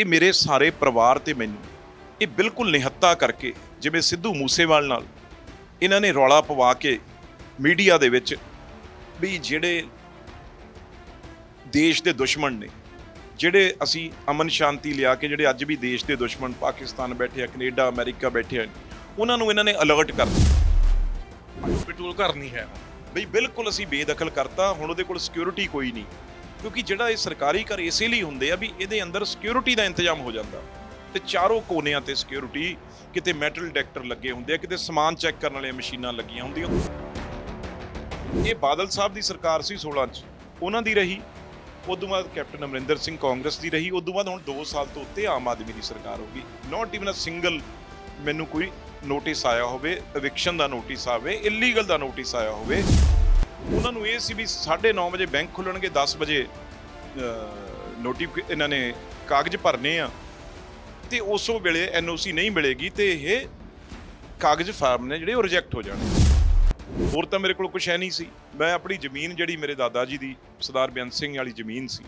ਇਹ ਮੇਰੇ ਸਾਰੇ ਪਰਿਵਾਰ ਤੇ ਮੈਨੂੰ ਇਹ ਬਿਲਕੁਲ ਨਿਹੱਤਾ ਕਰਕੇ ਜਿਵੇਂ ਸਿੱਧੂ ਮੂਸੇਵਾਲ ਨਾਲ ਇਹਨਾਂ ਨੇ ਰੌਲਾ ਪਵਾ ਕੇ ਮੀਡੀਆ ਦੇ ਵਿੱਚ ਵੀ ਜਿਹੜੇ ਦੇਸ਼ ਦੇ ਦੁਸ਼ਮਣ ਨੇ ਜਿਹੜੇ ਅਸੀਂ ਅਮਨ ਸ਼ਾਂਤੀ ਲਿਆ ਕੇ ਜਿਹੜੇ ਅੱਜ ਵੀ ਦੇਸ਼ ਦੇ ਦੁਸ਼ਮਣ ਪਾਕਿਸਤਾਨ ਬੈਠੇ ਆ ਕੈਨੇਡਾ ਅਮਰੀਕਾ ਬੈਠੇ ਆ ਉਹਨਾਂ ਨੂੰ ਇਹਨਾਂ ਨੇ ਅਲਰਟ ਕਰ ਦਿੱਤਾ। ਪਿਟੂਲ ਘਰ ਨਹੀਂ ਹੈ। ਬਈ ਬਿਲਕੁਲ ਅਸੀਂ ਬੇਦਖਲ ਕਰਤਾ ਹੁਣ ਉਹਦੇ ਕੋਲ ਸਿਕਿਉਰਿਟੀ ਕੋਈ ਨਹੀਂ। ਕਿਉਂਕਿ ਜਿਹੜਾ ਇਹ ਸਰਕਾਰੀ ਘਰ ਇਸੇ ਲਈ ਹੁੰਦੇ ਆ ਵੀ ਇਹਦੇ ਅੰਦਰ ਸਿਕਿਉਰਿਟੀ ਦਾ ਇੰਤਜ਼ਾਮ ਹੋ ਜਾਂਦਾ। ਤੇ ਚਾਰੋਂ ਕੋਨਿਆਂ ਤੇ ਸਿਕਿਉਰਿਟੀ ਕਿਤੇ ਮੈਟਲ ਡਿਟੈਕਟਰ ਲੱਗੇ ਹੁੰਦੇ ਆ, ਕਿਤੇ ਸਮਾਨ ਚੈੱਕ ਕਰਨ ਵਾਲੀਆਂ ਮਸ਼ੀਨਾਂ ਲੱਗੀਆਂ ਹੁੰਦੀਆਂ। ਇਹ ਬਾਦਲ ਸਾਹਿਬ ਦੀ ਸਰਕਾਰ ਸੀ 16 ਚ, ਉਹਨਾਂ ਦੀ ਰਹੀ। ਉਦੋਂ ਬਾਅਦ ਕੈਪਟਨ ਅਮਰਿੰਦਰ ਸਿੰਘ ਕਾਂਗਰਸ ਦੀ ਰਹੀ। ਉਦੋਂ ਬਾਅਦ ਹੁਣ 2 ਸਾਲ ਤੋਂ ਉੱਤੇ ਆਮ ਆਦਮੀ ਦੀ ਸਰਕਾਰ ਹੋ ਗਈ। ਨਾਟ ਇਵਨ ਅ ਸਿੰਗਲ ਮੈਨੂੰ ਕੋਈ ਨੋਟਿਸ ਆਇਆ ਹੋਵੇ ਐਵਿਕਸ਼ਨ ਦਾ ਨੋਟਿਸ ਆਵੇ ਇਲੀਗਲ ਦਾ ਨੋਟਿਸ ਆਇਆ ਹੋਵੇ। ਉਹਨਾਂ ਨੂੰ ਇਹ ਸੀ ਵੀ 9:30 ਵਜੇ ਬੈਂਕ ਖੁੱਲਣਗੇ 10 ਵਜੇ ਨੋਟਿਫਿਕ ਇਹਨਾਂ ਨੇ ਕਾਗਜ਼ ਭਰਨੇ ਆ। ਤੇ ਉਸ ਵੇਲੇ ਐਨਓਸੀ ਨਹੀਂ ਮਿਲੇਗੀ ਤੇ ਇਹ ਕਾਗਜ਼ ਫਾਰਮ ਨੇ ਜਿਹੜੇ ਉਹ ਰਿਜੈਕਟ ਹੋ ਜਾਣਗੇ। ਹੋਰ ਤਾਂ ਮੇਰੇ ਕੋਲ ਕੁਝ ਹੈ ਨਹੀਂ ਸੀ। ਮੈਂ ਆਪਣੀ ਜ਼ਮੀਨ ਜਿਹੜੀ ਮੇਰੇ ਦਾਦਾ ਜੀ ਦੀ, ਸਰਦਾਰ ਬੇਅੰਤ ਸਿੰਘ ਵਾਲੀ ਜ਼ਮੀਨ ਸੀ,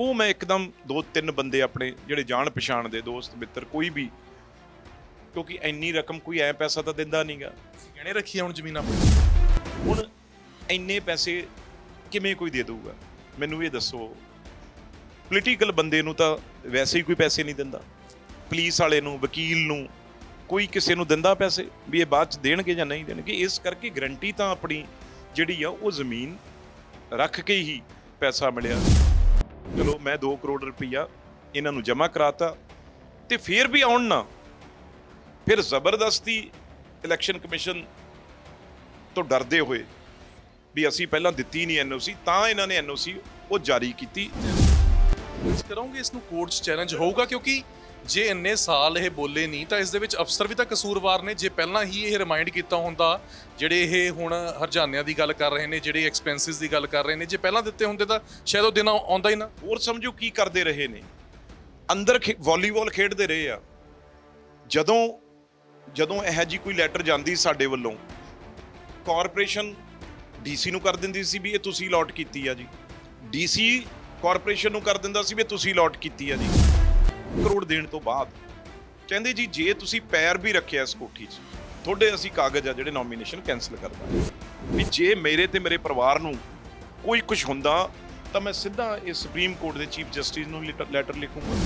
ਉਹ ਮੈਂ ਇੱਕਦਮ ਦੋ ਤਿੰਨ ਬੰਦੇ ਆਪਣੇ ਜਿਹੜੇ ਜਾਣ ਪਛਾਣ ਦੇ ਦੋਸਤ, ਮਿੱਤਰ, ਕੋਈ ਵੀ, ਕਿਉਂਕਿ ਇੰਨੀ ਰਕਮ ਕੋਈ ਐ ਪੈਸਾ ਤਾਂ ਦਿੰਦਾ ਨਹੀਂਗਾ ਤੁਸੀਂ ਗਹਿਣੇ ਰੱਖੀ ਹੁਣ ਜ਼ਮੀਨ? ਆਪਣੀ ਹੁਣ ਇੰਨੇ ਪੈਸੇ ਕਿਵੇਂ ਕੋਈ ਦੇ ਦਊਗਾ? ਮੈਨੂੰ ਇਹ ਦੱਸੋ। ਪੋਲੀਟੀਕਲ ਬੰਦੇ ਨੂੰ ਤਾਂ ਵੈਸੇ ਹੀ ਕੋਈ ਪੈਸੇ ਨਹੀਂ ਦਿੰਦਾ। ਪੁਲਿਸ ਵਾਲੇ ਨੂੰ, ਵਕੀਲ ਨੂੰ ਕੋਈ ਕਿਸੇ ਨੂੰ ਦਿੰਦਾ ਪੈਸੇ ਵੀ ਇਹ ਬਾਅਦ ਚ ਦੇਣਗੇ ਜਾਂ ਨਹੀਂ ਦੇਣਗੇ? ਇਸ ਕਰਕੇ ਗਰੰਟੀ ਤਾਂ ਆਪਣੀ ਜਿਹੜੀ ਆ ਉਹ ਜ਼ਮੀਨ ਰੱਖ ਕੇ ਹੀ ਪੈਸਾ ਮਿਲਿਆ। ਚਲੋ ਮੈਂ 2 ਕਰੋੜ ਰੁਪਈਆ ਇਹਨਾਂ ਨੂੰ ਜਮ੍ਹਾਂ ਕਰਾਤਾ ਤੇ ਫਿਰ ਵੀ ਆਉਣ ਨਾ। ਫਿਰ ਜ਼ਬਰਦਸਤੀ ਇਲੈਕਸ਼ਨ ਕਮਿਸ਼ਨ ਤੋਂ ਡਰਦੇ ਹੋਏ ਵੀ ਅਸੀਂ ਪਹਿਲਾਂ ਦਿੱਤੀ ਨਹੀਂ ਐਨਓਸੀ ਤਾਂ ਇਹਨਾਂ ਨੇ ਐਨਓਸੀ ਉਹ ਜਾਰੀ ਕੀਤੀ। ਇਸ ਕਰੋਗੇ ਇਸ ਨੂੰ ਕੋਰਟ 'ਚ ਚੈਲੰਜ ਹੋਊਗਾ ਕਿਉਂਕਿ ਜੇ ਇੰਨੇ ਸਾਲ ਇਹ ਬੋਲੇ ਨਹੀਂ ਤਾਂ ਇਸ ਦੇ ਵਿੱਚ ਅਫਸਰ ਵੀ ਤਾਂ ਕਸੂਰਵਾਰ ਨੇ। ਜੇ ਪਹਿਲਾਂ ਹੀ ਇਹ ਰਿਮਾਈਂਡ ਕੀਤਾ ਹੁੰਦਾ ਜਿਹੜੇ ਇਹ ਹੁਣ ਹਰਜਾਨਿਆਂ ਦੀ ਗੱਲ ਕਰ ਰਹੇ ਨੇ ਜਿਹੜੇ ਐਕਸਪੈਂਸਿਸ ਦੀ ਗੱਲ ਕਰ ਰਹੇ ਨੇ ਜੇ ਪਹਿਲਾਂ ਦਿੱਤੇ ਹੁੰਦੇ ਤਾਂ ਸ਼ਾਇਦ ਉਹ ਦਿਨ ਆਉਂਦਾ ਹੀ ਨਾ। ਹੋਰ ਸਮਝੋ ਕੀ ਕਰਦੇ ਰਹੇ ਨੇ। ਅੰਦਰ ਵਾਲੀਬਾਲ ਖੇਡਦੇ ਰਹੇ ਆ। ਜਦੋਂ ਜਦੋਂ ਇਹ ਜੀ ਕੋਈ ਲੈਟਰ ਜਾਂਦੀ ਸਾਡੇ ਵੱਲੋਂ ਕਾਰਪੋਰੇਸ਼ਨ ਡੀਸੀ ਨੂੰ ਕਰ ਦਿੰਦੀ ਸੀ ਵੀ ਇਹ ਤੁਸੀਂ ਲੋਟ ਕੀਤੀ ਆ ਜੀ। ਡੀਸੀ ਕਾਰਪੋਰੇਸ਼ਨ ਨੂੰ ਕਰ ਦਿੰਦਾ ਸੀ ਵੀ ਤੁਸੀਂ ਲੋਟ ਕੀਤੀ ਆ ਜੀ। ਕਰੋੜ ਦੇਣ ਤੋਂ ਬਾਅਦ ਕਹਿੰਦੇ ਜੀ ਜੇ ਤੁਸੀਂ ਪੈਰ ਵੀ ਰੱਖਿਆ ਇਸ ਕੋਠੀ 'ਚ ਤੁਹਾਡੇ ਅਸੀਂ ਕਾਗਜ਼ ਆ ਜਿਹੜੇ ਨੋਮੀਨੇਸ਼ਨ ਕੈਨਸਲ ਕਰ ਦਾਂਗੇ ਵੀ ਜੇ ਮੇਰੇ ਤੇ ਮੇਰੇ ਪਰਿਵਾਰ ਨੂੰ ਕੋਈ ਕੁਝ ਹੁੰਦਾ ਤਾਂ ਮੈਂ ਸਿੱਧਾ ਇਹ ਸੁਪਰੀਮ ਕੋਰਟ ਦੇ ਚੀਫ ਜਸਟਿਸ ਨੂੰ ਲੈਟਰ ਲਿਖੂੰਗਾ।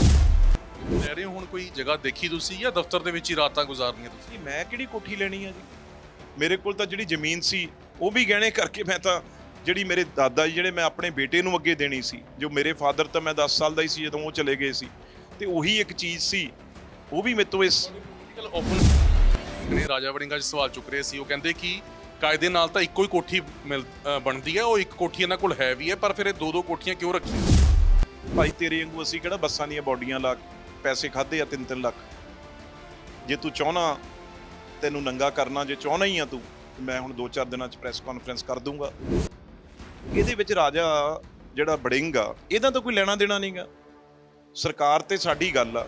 ਲੈ ਰਹੇ ਹੋ ਹੁਣ ਕੋਈ ਜਗ੍ਹਾ ਦੇਖੀ ਤੁਸੀਂ ਜਾਂ ਦਫ਼ਤਰ ਦੇ ਵਿੱਚ ਹੀ ਰਾਤਾਂ ਗੁਜ਼ਾਰਨੀਆਂ ਤੁਸੀਂ? ਮੈਂ ਕਿਹੜੀ ਕੋਠੀ ਲੈਣੀ ਆ ਜੀ? ਮੇਰੇ ਕੋਲ ਤਾਂ ਜਿਹੜੀ ਜ਼ਮੀਨ ਸੀ ਉਹ ਵੀ ਗਹਿਣੇ ਕਰਕੇ ਮੈਂ ਤਾਂ ਜਿਹੜੀ ਮੇਰੇ ਦਾਦਾ ਜੀ ਜਿਹੜੇ ਮੈਂ ਆਪਣੇ ਬੇਟੇ ਨੂੰ ਅੱਗੇ ਦੇਣੀ ਸੀ ਜੋ ਮੇਰੇ ਫਾਦਰ ਤਾਂ ਮੈਂ 10 ਸਾਲ ਦਾ ਹੀ ਸੀ ਜਦੋਂ ਉਹ ਚਲੇ ਗਏ ਸੀ ਤੇ ਉਹੀ ਇੱਕ ਚੀਜ਼ ਸੀ ਉਹ ਵੀ ਮੇਰੇ ਤੋਂ ਇਸ ਨੇ ਰਾਜਾ ਵੜਿੰਗਾ ਜੀ ਸਵਾਲ ਚੁੱਕ ਰਹੇ ਸੀ ਉਹ ਕਹਿੰਦੇ ਕਿ ਕਾਇਦੇ ਨਾਲ ਤਾਂ ਇੱਕੋ ਹੀ ਕੋਠੀ ਮਿਲ ਬਣਦੀ ਹੈ ਉਹ ਇੱਕ ਕੋਠੀ ਇਹਨਾਂ ਕੋਲ ਹੈ ਵੀ ਹੈ ਪਰ ਫਿਰ ਇਹ ਦੋ ਦੋ ਕੋਠੀਆਂ ਕਿਉਂ ਰੱਖੀਆਂ? ਭਾਈ ਤੇਰੇ ਵਾਂਗੂ ਅਸੀਂ ਕਿਹੜਾ ਬੱਸਾਂ ਦੀਆਂ ਬੋਡੀਆਂ ਲਾ ਪੈਸੇ ਖਾਦੇ ਆ 3-3 ਲੱਖ? ਜੇ ਤੂੰ ਚਾਹਨਾ ਤੈਨੂੰ ਨੰਗਾ ਕਰਨਾ ਜੇ ਚਾਹਨਾ ਹੀ ਆ ਤੂੰ ਤੇ ਮੈਂ ਹੁਣ 2-4 ਦਿਨਾਂ ਚ ਪ੍ਰੈਸ ਕਾਨਫਰੰਸ ਕਰ ਦੂੰਗਾ। ਇਹਦੇ ਵਿੱਚ ਰਾਜਾ ਜਿਹੜਾ ਬੜਿੰਗ ਆ, ਇਹਦਾ ਤਾਂ ਕੋਈ ਲੈਣਾ ਦੇਣਾ ਨਹੀਂਗਾ ਸਰਕਾਰ ਤੇ ਸਾਡੀ ਗੱਲ ਆ,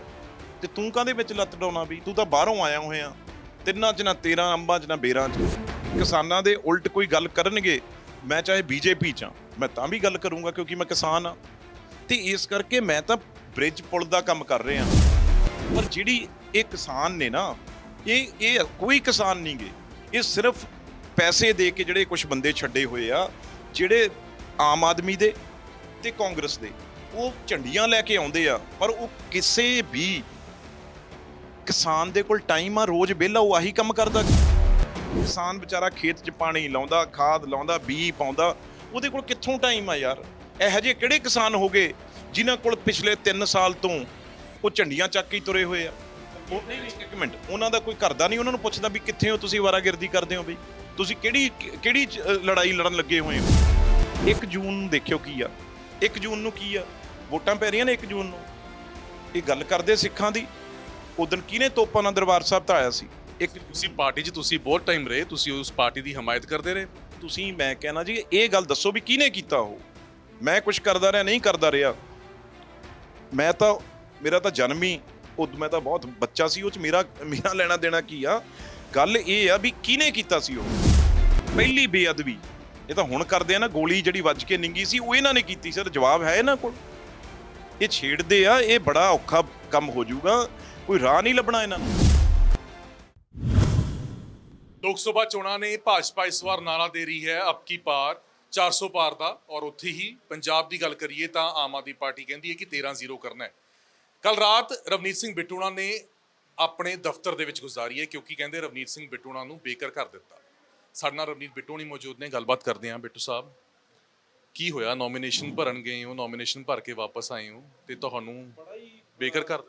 ਤੇ ਤੂੰ ਕਾਹਦੇ ਵਿੱਚ ਲੱਤ ਡਾਉਣਾ ਵੀ ਤੂੰ ਤਾਂ ਬਾਹਰੋਂ ਆਇਆ ਹੋਇਆ ਤਿੰਨਾਂ ਚ ਨਾ 13 ਅੰਬਾਂ ਚ ਨਾ ਬੇਰਾਂ ਚ। ਕਿਸਾਨਾਂ ਦੇ ਉਲਟ ਕੋਈ ਗੱਲ ਕਰਨਗੇ, ਮੈਂ ਚਾਹੇ ਬੀਜੇਪੀ ਚ ਆ, ਮੈਂ ਤਾਂ ਵੀ ਗੱਲ ਕਰੂੰਗਾ ਕਿਉਂਕਿ ਮੈਂ ਕਿਸਾਨ ਆ। ਤੇ ਇਸ ਕਰਕੇ ਮੈਂ ਤਾਂ ਬ੍ਰਿਜ ਪੁਲ ਦਾ ਕੰਮ ਕਰ ਰਿਹਾ। ਪਰ ਜਿਹੜੀ ਇਹ ਕਿਸਾਨ ਨੇ ਨਾ, ਇਹ ਇਹ ਕੋਈ ਕਿਸਾਨ ਨਹੀਂ ਨਹੀਂਗੇ। ਇਹ ਸਿਰਫ ਪੈਸੇ ਦੇ ਕੇ ਜਿਹੜੇ ਕੁਝ ਬੰਦੇ ਛੱਡੇ ਹੋਏ ਆ, ਜਿਹੜੇ ਆਮ ਆਦਮੀ ਦੇ ਤੇ ਕਾਂਗਰਸ ਦੇ, ਉਹ ਝੰਡੀਆਂ ਲੈ ਕੇ ਆਉਂਦੇ ਆ, ਪਰ ਉਹ ਕਿਸੇ ਵੀ ਕਿਸਾਨ ਦੇ ਕੋਲ ਟਾਈਮ ਆ, ਰੋਜ਼ ਵਿਹਲਾ, ਉਹ ਆਹੀ ਕੰਮ ਕਰਦਾ। ਕਿਸਾਨ ਵਿਚਾਰਾ ਖੇਤ 'ਚ ਪਾਣੀ ਲਾਉਂਦਾ, ਖਾਦ ਲਾਉਂਦਾ ਬੀ ਪਾਉਂਦਾ, ਉਹਦੇ ਕੋਲ ਕਿੱਥੋਂ ਟਾਈਮ ਆ ਯਾਰ? ਇਹੋ ਜਿਹੇ ਕਿਹੜੇ ਕਿਸਾਨ ਹੋ ਗਏ, ਜਿਨ੍ਹਾਂ ਕੋਲ ਪਿਛਲੇ 3 ਸਾਲ ਤੋਂ ਉਹ ਝੰਡੀਆਂ ਚੱਕ ਕੇ ਤੁਰੇ ਹੋਏ ਆ? ਉਹ ਨਹੀਂ, ਇੱਕ ਮਿੰਟ, ਉਹਨਾਂ ਦਾ ਕੋਈ ਕਰਦਾ ਨਹੀਂ, ਉਹਨਾਂ ਨੂੰ ਪੁੱਛਦਾ ਵੀ ਕਿੱਥੇ ਹੋ ਤੁਸੀਂ ਵਾਰਾਗਿਰਦੀ ਕਰਦੇ ਹੋ ਬਈ? ਤੁਸੀਂ ਕਿਹੜੀ ਕਿਹੜੀ ਲੜਾਈ ਲੜਨ ਲੱਗੇ ਹੋਏ ਹੋ? 1 ਜੂਨ ਨੂੰ ਦੇਖਿਓ ਕੀ ਆ। 1 ਜੂਨ ਨੂੰ ਕੀ ਆ? ਵੋਟਾਂ ਪੈ ਰਹੀਆਂ ਨੇ 1 ਜੂਨ ਨੂੰ। ਇਹ ਗੱਲ ਕਰਦੇ ਸਿੱਖਾਂ ਦੀ। ਉਦੋਂ ਕਿਹਨੇ ਤੋਪਾਂ ਨਾਲ ਦਰਬਾਰ ਸਾਹਿਬ ਤਾਂ ਆਇਆ ਸੀ? ਇੱਕ ਤੁਸੀਂ ਪਾਰਟੀ 'ਚ ਤੁਸੀਂ ਬਹੁਤ ਟਾਈਮ ਰਹੇ ਤੁਸੀਂ ਉਸ ਪਾਰਟੀ ਦੀ ਹਮਾਇਤ ਕਰਦੇ ਰਹੇ। ਤੁਸੀਂ ਮੈਂ ਕਹਿਣਾ ਜੀ ਇਹ ਗੱਲ ਦੱਸੋ ਵੀ ਕਿਹਨੇ ਕੀਤਾ ਉਹ? ਮੈਂ ਕੁਝ ਕਰਦਾ ਰਿਹਾ ਨਹੀਂ ਕਰਦਾ ਰਿਹਾ। ਮੈਂ ਤਾਂ ਮੇਰਾ ਤਾਂ ਜਨਮ ਹੀ ਉਦੋਂ ਮੈਂ ਤਾਂ ਬਹੁਤ ਬੱਚਾ ਸੀ ਉਹ ਚ ਮੇਰਾ ਮੇਰਾ ਲੈਣਾ ਦੇਣਾ ਕੀ ਆ? ਗੱਲ ਇਹ ਆ ਵੀ ਕਿਹਨੇ ਕੀਤਾ ਸੀ ਉਹ? ਪਹਿਲੀ ਬੇਅਦਬੀ। ਇਹ ਤਾਂ ਹੁਣ ਕਰਦੇ ਆ ਨਾ, ਗੋਲੀ ਜਿਹੜੀ ਵੱਜ ਕੇ ਨਿੰਗੀ ਸੀ, ਉਹ ਇਹਨਾਂ ਨੇ ਕੀਤੀ ਸਰ ਜਵਾਬ ਹੈ ਇਹਨਾਂ ਕੋਲ। ਇਹ ਛੇੜਦੇ ਆ, ਇਹ ਬੜਾ ਔਖਾ ਕੰਮ ਹੋ ਜਾਊਗਾ। ਕੋਈ ਰਾਹ ਨਹੀਂ ਲੱਭਣਾ ਇਹਨਾਂ ਨੂੰ। ਲੋਕ ਸਭਾ ਚੋਣਾਂ ਨੇ ਭਾਜਪਾ ਇਸ ਵਾਰ ਨਾਰਾ ਦੇ ਰਹੀ ਹੈ ਅਬ ਕੀ ਪਾਰ 400 ਪਾਰ ਦਾ। ਔਰ ਉੱਥੇ ਹੀ ਪੰਜਾਬ ਦੀ ਗੱਲ ਕਰੀਏ ਤਾਂ ਆਮ ਆਦਮੀ ਪਾਰਟੀ ਕਹਿੰਦੀ ਹੈ ਕਿ 13-0 ਕਰਨਾ ਹੈ। ਕੱਲ ਰਾਤ ਰਵਨੀਤ ਸਿੰਘ ਬਿੱਟੂਣਾ ਨੇ ਆਪਣੇ ਦਫ਼ਤਰ ਦੇ ਵਿੱਚ ਗੁਜ਼ਾਰੀ ਹੈ ਕਿਉਂਕਿ ਕਹਿੰਦੇ ਰਵਨੀਤ ਸਿੰਘ ਬਿੱਟੂਣਾ ਨੂੰ ਬੇਕਰ ਕਰ ਦਿੱਤਾ। ਸਾਡੇ ਨਾਲ ਰਵਨੀਤ ਬਿੱਟੂਣੀ ਮੌਜੂਦ ਨੇ, ਗੱਲਬਾਤ ਕਰਦੇ ਹਾਂ ਬਿੱਟੂ ਸਾਹਿਬ। ਕੀ ਹੋਇਆ? ਨੋਮੀਨੇਸ਼ਨ ਭਰਨ ਗਏ ਹੋ ਨੋਮੀਨੇਸ਼ਨ ਭਰ ਕੇ ਵਾਪਸ ਆਏ ਹੋ ਤੇ ਤੁਹਾਨੂੰ ਬੇਕਰ ਕਰ